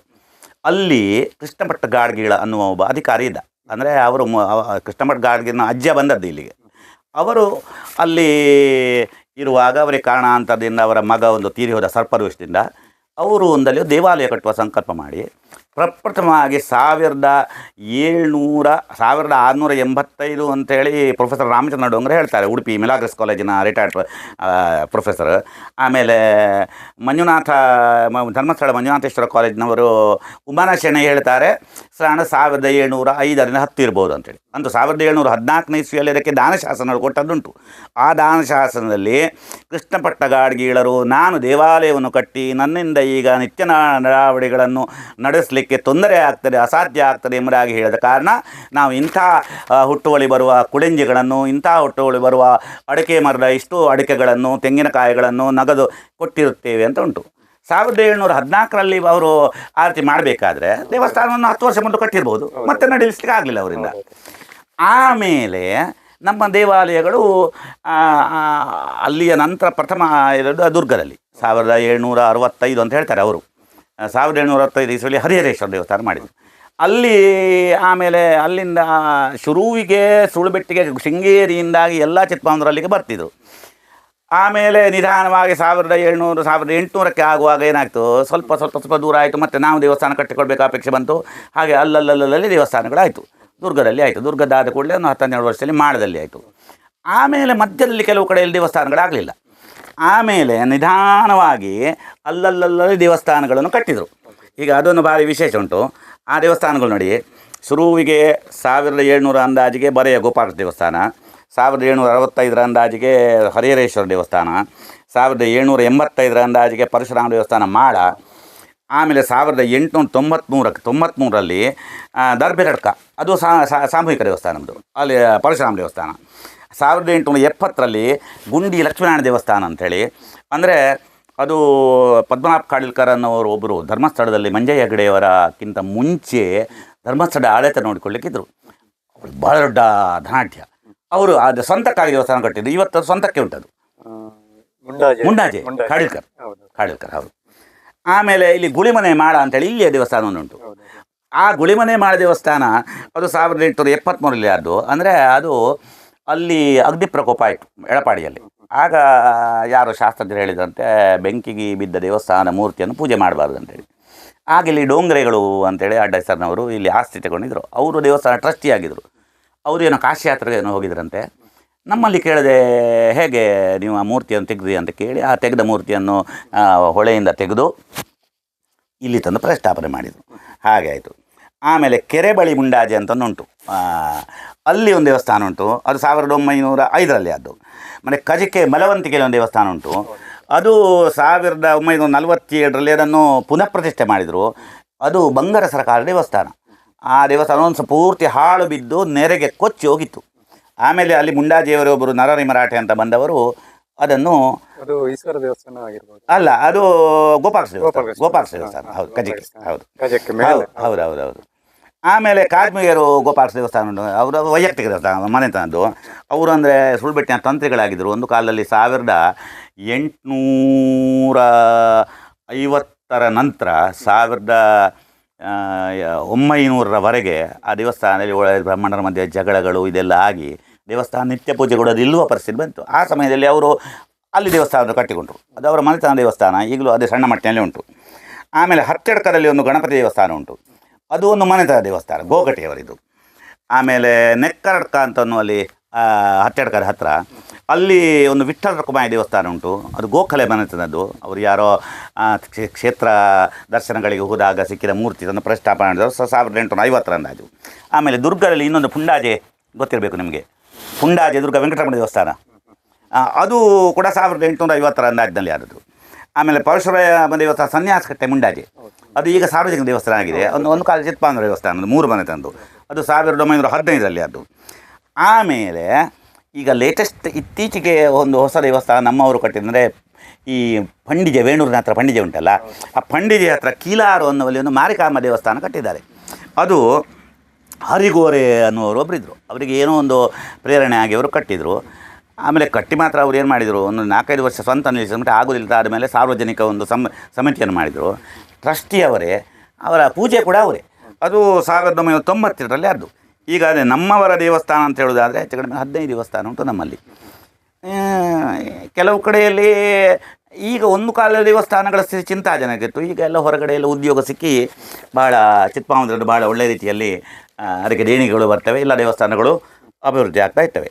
ಅಲ್ಲಿ ಕೃಷ್ಣಭಟ್ಟ ಗಾಡ್ಗೀಳ ಅನ್ನುವ ಒಬ್ಬ ಅಧಿಕಾರಿ ಇದ್ದ. ಅಂದರೆ ಅವರು ಕೃಷ್ಣಮಠ ಅವ- ಕೃಷ್ಣಭಟ್ ಗಾಡ್ಗಿನ ಅಜ್ಜ ಬಂದದ್ದು ಇಲ್ಲಿಗೆ. ಅವರು ಅಲ್ಲಿ ಇರುವಾಗ ಅವರಿಗೆ ಕಾರಣಾಂತರದಿಂದ ಅವರ ಮಗ ಒಂದು ತೀರಿ ಹೋದ ಸರ್ಪದೋಷದಿಂದ ಅವರು ಒಂದಲ್ಲಿ ದೇವಾಲಯ ಕಟ್ಟುವ ಸಂಕಲ್ಪ ಮಾಡಿ. ಪ್ರಪ್ರಥಮವಾಗಿ ಸಾವಿರದ ಏಳ್ನೂರ, ಸಾವಿರದ ಆರುನೂರ ಎಂಬತ್ತೈದು ಅಂತೇಳಿ ಪ್ರೊಫೆಸರ್ ರಾಮಚಂದ್ರ ಡೋಂಗ್ರೆ ಹೇಳ್ತಾರೆ, ಉಡುಪಿ ಮಿಲಾಗ್ರಸ್ ಕಾಲೇಜಿನ ರಿಟೈರ್ಡ್ ಪ್ರೊಫೆಸರ್. ಆಮೇಲೆ ಮಂಜುನಾಥ ಧರ್ಮಸ್ಥಳ ಮಂಜುನಾಥೇಶ್ವರ ಕಾಲೇಜಿನವರು ಉಮಾನ ಹೇಳ್ತಾರೆ ಸಾಧಾರಣ ಸಾವಿರದ ಏಳ್ನೂರ ಐದರಿಂದ ಹತ್ತು ಇರ್ಬೋದು ಅಂತೇಳಿ. ಅಂತೂ ಸಾವಿರದ ಏಳ್ನೂರ ಹದಿನಾಲ್ಕನೇ ಇಸ್ವಿಯಲ್ಲಿ ಇದಕ್ಕೆ ದಾನಶಾಸನಗಳು ಕೊಟ್ಟದ್ದುಂಟು. ಆ ದಾನಶಾಸನದಲ್ಲಿ ಕೃಷ್ಣಪಟ್ಟ ನಾನು ದೇವಾಲಯವನ್ನು ಕಟ್ಟಿ ನನ್ನಿಂದ ಈಗ ನಿತ್ಯ ನಡಾವಳಿಗಳನ್ನು ನಡೆಸಲಿಕ್ಕೆ ತೊಂದರೆ ಆಗ್ತದೆ ಅಸಾಧ್ಯ ಆಗ್ತದೆ ಎಂಬುದಾಗಿ ಹೇಳಿದ ಕಾರಣ ನಾವು ಇಂಥ ಹುಟ್ಟುವಳಿ ಬರುವ ಕುಳೆಂಜಿಗಳನ್ನು ಇಂಥ ಹುಟ್ಟುವಳಿ ಬರುವ ಅಡಿಕೆ ಮರದ ಇಷ್ಟು ಅಡಿಕೆಗಳನ್ನು ತೆಂಗಿನಕಾಯಿಗಳನ್ನು ನಗದು ಕೊಟ್ಟಿರುತ್ತೇವೆ ಅಂತ ಉಂಟು. ಸಾವಿರದ ಏಳ್ನೂರ ಹದಿನಾಲ್ಕರಲ್ಲಿ ಅವರು ಆರತಿ ರೀತಿ ಮಾಡಬೇಕಾದ್ರೆ ದೇವಸ್ಥಾನವನ್ನು ಹತ್ತು ವರ್ಷ ಮೊದಲು ಕಟ್ಟಿರ್ಬೋದು. ಮತ್ತೆ ನಡೆಸಲಿಕ್ಕೆ ಆಗಲಿಲ್ಲ ಅವರಿಂದ. ಆಮೇಲೆ ನಮ್ಮ ದೇವಾಲಯಗಳು ಅಲ್ಲಿಯ ನಂತರ ಪ್ರಥಮ ಇರೋದು ದುರ್ಗದಲ್ಲಿ ಸಾವಿರದ ಏಳ್ನೂರ ಅರವತ್ತೈದು ಅಂತ ಹೇಳ್ತಾರೆ ಅವರು. ಸಾವಿರದ ಏಳ್ನೂರ ಹತ್ತೈದು ಇಸ್ವಿಯಲ್ಲಿ ಹರಿಹರೇಶ್ವರ ದೇವಸ್ಥಾನ ಮಾಡಿದರು. ಅಲ್ಲಿ ಆಮೇಲೆ ಅಲ್ಲಿಂದ ಶುರುವಿಗೆ ಸುಳುಬೆಟ್ಟಿಗೆ ಶೃಂಗೇರಿಯಿಂದಾಗಿ ಎಲ್ಲ ಅಲ್ಲಿಗೆ ಬರ್ತಿದ್ರು. ಆಮೇಲೆ ನಿಧಾನವಾಗಿ ಸಾವಿರದ ಏಳ್ನೂರು, ಸಾವಿರದ ಎಂಟುನೂರಕ್ಕೆ ಆಗುವಾಗ ಏನಾಯಿತು? ಸ್ವಲ್ಪ ಸ್ವಲ್ಪ ಸ್ವಲ್ಪ ದೂರ ಆಯಿತು. ಮತ್ತು ನಾವು ದೇವಸ್ಥಾನ ಕಟ್ಟಿಕೊಳ್ಬೇಕು, ಅಪೇಕ್ಷೆ ಬಂತು. ಹಾಗೆ ಅಲ್ಲಲ್ಲಲ್ಲಲ್ಲಿ ದೇವಸ್ಥಾನಗಳಾಯಿತು. ದುರ್ಗದಲ್ಲಿ ಆಯಿತು. ದುರ್ಗದಾದ ಕೂಡಲೇ ಒಂದು ಹತ್ತನ್ನೆರಡು ವರ್ಷದಲ್ಲಿ ಮಾಡದಲ್ಲಿ ಆಯಿತು. ಆಮೇಲೆ ಮಧ್ಯದಲ್ಲಿ ಕೆಲವು ಕಡೆಯಲ್ಲಿ ದೇವಸ್ಥಾನಗಳಾಗಲಿಲ್ಲ. ಆಮೇಲೆ ನಿಧಾನವಾಗಿ ಅಲ್ಲಲ್ಲಲ್ಲಲ್ಲಿ ದೇವಸ್ಥಾನಗಳನ್ನು ಕಟ್ಟಿದರು. ಈಗ ಅದೊಂದು ಭಾರಿ ವಿಶೇಷ ಉಂಟು. ಆ ದೇವಸ್ಥಾನಗಳು ನೋಡಿ, ಶುರುವಿಗೆ ಸಾವಿರದ ಏಳ್ನೂರ ಅಂದಾಜಿಗೆ ಬರೆಯ ಗೋಪಾಲ ದೇವಸ್ಥಾನ, ಸಾವಿರದ ಏಳ್ನೂರ ಅರವತ್ತೈದರ ಅಂದಾಜಿಗೆ ಹರಿಹರೇಶ್ವರ ದೇವಸ್ಥಾನ, ಸಾವಿರದ ಏಳ್ನೂರ ಎಂಬತ್ತೈದರ ಅಂದಾಜಿಗೆ ಪರಶುರಾಮ ದೇವಸ್ಥಾನ ಮಾಡ ಆಮೇಲೆ ಸಾವಿರದ ಎಂಟುನೂರ ತೊಂಬತ್ತ್ಮೂರಕ್ಕೆ ತೊಂಬತ್ತ್ಮೂರರಲ್ಲಿ ದರ್ಬೆರಡ್ಕ ಅದು ಸಾಮೂಹಿಕ ದೇವಸ್ಥಾನ ಅಲ್ಲಿ, ಪರಶುರಾಮ ದೇವಸ್ಥಾನ. ಸಾವಿರದ ಎಂಟುನೂರ ಎಪ್ಪತ್ತರಲ್ಲಿ ಗುಂಡಿ ಲಕ್ಷ್ಮೀನಾರಾಯಣ ದೇವಸ್ಥಾನ ಅಂಥೇಳಿ. ಅಂದರೆ ಅದು ಪದ್ಮನಾಭ ಕಾಡಿಲ್ಕರ್ ಅನ್ನೋರು ಒಬ್ಬರು ಧರ್ಮಸ್ಥಳದಲ್ಲಿ ಮಂಜಯ್ಯ ಹೆಗಡೆಯವರಕ್ಕಿಂತ ಮುಂಚೆ ಧರ್ಮಸ್ಥಳ ಆಡಳಿತ ನೋಡಿಕೊಳ್ಳಿಕ್ಕಿದ್ರು. ಅವರು ಭಾಳ ದೊಡ್ಡ ಧನಾಢ್ಯ. ಅವರು ಅದು ಸ್ವಂತಕ್ಕಾಗಿ ದೇವಸ್ಥಾನ ಕಟ್ಟಿದ್ದು. ಇವತ್ತು ಸ್ವಂತಕ್ಕೆ ಉಂಟದು. ಮುಂಡಾಜೆ. ಕಾಡಿಲ್ಕರ್. ಕಾಡಿಲ್ಕರ್ ಹೌದು. ಆಮೇಲೆ ಇಲ್ಲಿ ಗುಳಿಮನೆ ಮಾಳ ಅಂತೇಳಿ ಇಲ್ಲಿಯ ದೇವಸ್ಥಾನ ಉಂಟು ಆ ಗುಳಿಮನೆ ಮಾಳ ದೇವಸ್ಥಾನ ಅದು ಸಾವಿರದ ಎಂಟುನೂರ ಎಪ್ಪತ್ತ್ಮೂರಲ್ಲಿ ಅದು ಅಂದರೆ ಅದು ಅಲ್ಲಿ ಅಗ್ನಿ ಪ್ರಕೋಪ ಆಯಿತು, ಎಳಪಾಡಿಯಲ್ಲಿ. ಆಗ, ಯಾರು ಶಾಸ್ತ್ರಜ್ಞರು ಹೇಳಿದಂತೆ, ಬೆಂಕಿಗೆ ಬಿದ್ದ ದೇವಸ್ಥಾನ ಮೂರ್ತಿಯನ್ನು ಪೂಜೆ ಮಾಡಬಾರ್ದು ಅಂತೇಳಿ. ಆಗ ಇಲ್ಲಿ ಡೋಂಗ್ರೆಗಳು ಅಂತೇಳಿ ಅಡ್ಡ ಹೆಸರ್ನವರು ಇಲ್ಲಿ ಆಸ್ತಿ ತಗೊಂಡಿದ್ದರು ಅವರು ದೇವಸ್ಥಾನ ಟ್ರಸ್ಟಿ ಆಗಿದ್ದರು ಅವರು ಏನೋ ಕಾಶಿ ಏನೋ ಹೋಗಿದ್ರಂತೆ. ನಮ್ಮಲ್ಲಿ ಕೇಳಿದೆ, ಹೇಗೆ ನೀವು ಆ ಮೂರ್ತಿಯನ್ನು ತೆಗೆದ್ರಿ ಅಂತ ಕೇಳಿ, ಆ ತೆಗೆದ ಮೂರ್ತಿಯನ್ನು ಹೊಳೆಯಿಂದ ತೆಗೆದು ಇಲ್ಲಿ ತಂದು ಪ್ರತಿಷ್ಠಾಪನೆ ಮಾಡಿದರು. ಹಾಗೆ ಆಯಿತು. ಆಮೇಲೆ ಕೆರೆ ಬಳಿ ಮುಂಡಾಜೆ ಅಂತಂದು ಉಂಟು ಅಲ್ಲಿ ಒಂದು ದೇವಸ್ಥಾನ ಉಂಟು. ಅದು ಸಾವಿರದ ಒಂಬೈನೂರ ಐದರಲ್ಲಿ ಅದು ಮತ್ತು ಕಜಿಕೆ ಮಲವಂತಿಕೆಯಲ್ಲಿ ಒಂದು ದೇವಸ್ಥಾನ ಉಂಟು. ಅದು ಸಾವಿರದ ಒಂಬೈನೂರ ನಲವತ್ತೇಳರಲ್ಲಿ ಅದನ್ನು ಪುನಃ ಪ್ರತಿಷ್ಠೆ ಮಾಡಿದರು. ಅದು ಬಂಗಾರ ಸರ್ಕಾರ ದೇವಸ್ಥಾನ. ಆ ದೇವಸ್ಥಾನ ಒಂದು ಸ್ವಲ್ಪ ಪೂರ್ತಿ ಹಾಳು ಬಿದ್ದು ನೆರೆಗೆ ಕೊಚ್ಚಿ ಹೋಗಿತ್ತು. ಆಮೇಲೆ ಅಲ್ಲಿ ಮುಂಡಾಜಿಯವರು ಒಬ್ಬರು ನರರಿ ಮರಾಠೆ ಅಂತ ಬಂದವರು. ಅದನ್ನು ಅದು ಈಶ್ವರ ದೇವಸ್ಥಾನ ಆಗಿರ್ಬೋದು. ಅಲ್ಲ ಅದು ಗೋಪಾಕ್ಷ ಗೋಪಾಲ. ಗೋಪಾಕ್ಷ ದೇವಸ್ಥಾನ. ಹೌದು ಕಜಿಕೆ. ಹೌದು ಗಜಕ್ಕೆ ಮೇಲೆ. ಹೌದು ಹೌದು ಹೌದು ಹೌದು. ಆಮೇಲೆ ಕಾಶ್ಮೀರು ಗೋಪಾಲ ದೇವಸ್ಥಾನ ಉಂಟು. ಅವರು ವೈಯಕ್ತಿಕ ದೇವಸ್ಥಾನ ಮನೆತನದ್ದು ಅವರು ಅಂದರೆ ಸುಳ್ಬೆಟ್ಟಿನ ತಂತ್ರಿಗಳಾಗಿದ್ದರು ಒಂದು ಕಾಲದಲ್ಲಿ ಸಾವಿರದ ಎಂಟುನೂರ ಐವತ್ತರ ನಂತರ ಸಾವಿರದ ಒಂಬೈನೂರರವರೆಗೆ ಆ ದೇವಸ್ಥಾನದಲ್ಲಿ ಒಳ್ಳೆ ಬ್ರಾಹ್ಮಣರ ಮಧ್ಯೆ ಜಗಳಗಳು ಇದೆಲ್ಲ ಆಗಿ ದೇವಸ್ಥಾನ ನಿತ್ಯ ಪೂಜೆ ಕೂಡ ನಿಲ್ಲುವ ಪರಿಸ್ಥಿತಿ ಬಂತು. ಆ ಸಮಯದಲ್ಲಿ ಅವರು ಅಲ್ಲಿ ದೇವಸ್ಥಾನ ಕಟ್ಟಿಕೊಂಡರು. ಅದು ಅವರ ಮನೆತನ ದೇವಸ್ಥಾನ. ಈಗಲೂ ಅದೇ ಸಣ್ಣ ಮಟ್ಟಿನಲ್ಲಿ ಉಂಟು. ಆಮೇಲೆ ಹತ್ತೆಡ್ಕದಲ್ಲಿ ಒಂದು ಗಣಪತಿ ದೇವಸ್ಥಾನ ಉಂಟು. ಅದು ಒಂದು ಮನೆತನ ದೇವಸ್ಥಾನ ಗೋಗಟಿಯವರಿದು ಆಮೇಲೆ ನೆಕ್ಕರಡ್ಕ ಅಂತ ಅಲ್ಲಿ ಹತ್ತೆಡ್ಕರ ಹತ್ತಿರ ಅಲ್ಲಿ ಒಂದು ವಿಠ್ಠಲ ರಕುಮಾಯಿ ದೇವಸ್ಥಾನ ಉಂಟು. ಅದು ಗೋಖಲೆ ಮನೆತನದ್ದು ಅವರು ಯಾರೋ ಕ್ಷೇ- ಕ್ಷೇತ್ರ ದರ್ಶನಗಳಿಗೆ ಹೋದಾಗ ಸಿಕ್ಕಿದ ಮೂರ್ತಿ ಅದನ್ನು ಪ್ರತಿಷ್ಠಾಪನೆ ಮಾಡಿದ್ರು ಸಾವಿರದ ಎಂಟುನೂರ ಐವತ್ತರ ಅಂದಾಜು ಆಮೇಲೆ ದುರ್ಗದಲ್ಲಿ ಇನ್ನೊಂದು ಪುಂಡಾಜೆ ಗೊತ್ತಿರಬೇಕು ನಿಮಗೆ. ಪುಂಡಾಜೆ ದುರ್ಗ ವೆಂಕಟರಮಣ ದೇವಸ್ಥಾನ. ಅದು ಕೂಡ ಸಾವಿರದ ಎಂಟುನೂರ ಐವತ್ತರ ಅಂದಾಜಿನಲ್ಲಿ ಆದದ್ದು. ಆಮೇಲೆ ಪರಶುರಾಮ ದೇವಸ್ಥಾನ ಸನ್ಯಾಸಕಟ್ಟೆ ಮುಂಡಾಜೆ. ಅದು ಈಗ ಸಾರ್ವಜನಿಕ ದೇವಸ್ಥಾನ ಆಗಿದೆ. ಒಂದು ಒಂದು ಕಾಲ ಚಿತ್ಪಾಂಗ ದೇವಸ್ಥಾನ ಮೂರು ಮನೆ ತಂದು. ಅದು ಸಾವಿರದ ಒಂಬೈನೂರ ಹದಿನೈದರಲ್ಲಿ ಅದು. ಆಮೇಲೆ ಈಗ ಲೇಟೆಸ್ಟ್ ಇತ್ತೀಚೆಗೆ ಒಂದು ಹೊಸ ದೇವಸ್ಥಾನ ನಮ್ಮವರು ಕಟ್ಟಿದ್ರೆ ಈ ಪಂಡಿಜೆ ವೇಣೂರಿನ ಹತ್ರ ಪಂಡಿಜೆ ಉಂಟಲ್ಲ? ಆ ಪಂಡಿಜೆ ಹತ್ರ ಕೀಲಾರು ಅನ್ನುವಲ್ಲಿ ಒಂದು ಮಾರಿಕಾಂಬ ದೇವಸ್ಥಾನ ಕಟ್ಟಿದ್ದಾರೆ. ಅದು ಹರಿಗೋರೆ ಅನ್ನುವರು ಒಬ್ಬರಿದ್ದರು ಅವರಿಗೆ ಏನೋ ಒಂದು ಪ್ರೇರಣೆ ಆಗಿ ಅವರು ಕಟ್ಟಿದರು. ಆಮೇಲೆ ಕಟ್ಟಿ ಮಾತ್ರ ಅವ್ರು ಏನು ಮಾಡಿದರು? ಒಂದು ನಾಲ್ಕೈದು ವರ್ಷ ಸ್ವಂತ ನಿಲ್ಲಿಸಿಬಿಟ್ಟು ಆಗೋದಿಲ್ಲ. ಆದಮೇಲೆ ಸಾರ್ವಜನಿಕ ಒಂದು ಸಮ, ಸಮಿತಿಯನ್ನು ಮಾಡಿದರು. ಟ್ರಸ್ಟಿಯವರೇ ಅವರ ಪೂಜೆ ಕೂಡ ಅವರೇ. ಅದು ಸಾವಿರದ ಒಂಬೈನೂರ ತೊಂಬತ್ತೆರಡರಲ್ಲಿ ಅದು ಈಗ ಅದೇ ನಮ್ಮವರ ದೇವಸ್ಥಾನ ಅಂತ ಹೇಳೋದಾದರೆ ಹೆಚ್ಚು ಕಡಿಮೆ ಹದಿನೈದು ದೇವಸ್ಥಾನ ಉಂಟು ನಮ್ಮಲ್ಲಿ. ಕೆಲವು ಕಡೆಯಲ್ಲಿ ಈಗ ಒಂದು ಕಾಲದ ದೇವಸ್ಥಾನಗಳ ಸ್ಥಿತಿ ಚಿಂತಾಜನಕಿತ್ತು ಈಗ ಎಲ್ಲ ಹೊರಗಡೆ ಎಲ್ಲ ಉದ್ಯೋಗ ಸಿಕ್ಕಿ ಭಾಳ ಚಿಕ್ಕಮಗಳೂರು ಭಾಳ ಒಳ್ಳೆಯ ರೀತಿಯಲ್ಲಿ ಅದಕ್ಕೆ ದೇಣಿಗೆಗಳು ಬರ್ತವೆ, ಎಲ್ಲ ದೇವಸ್ಥಾನಗಳು ಅಭಿವೃದ್ಧಿ ಆಗ್ತಾ ಇರ್ತವೆ.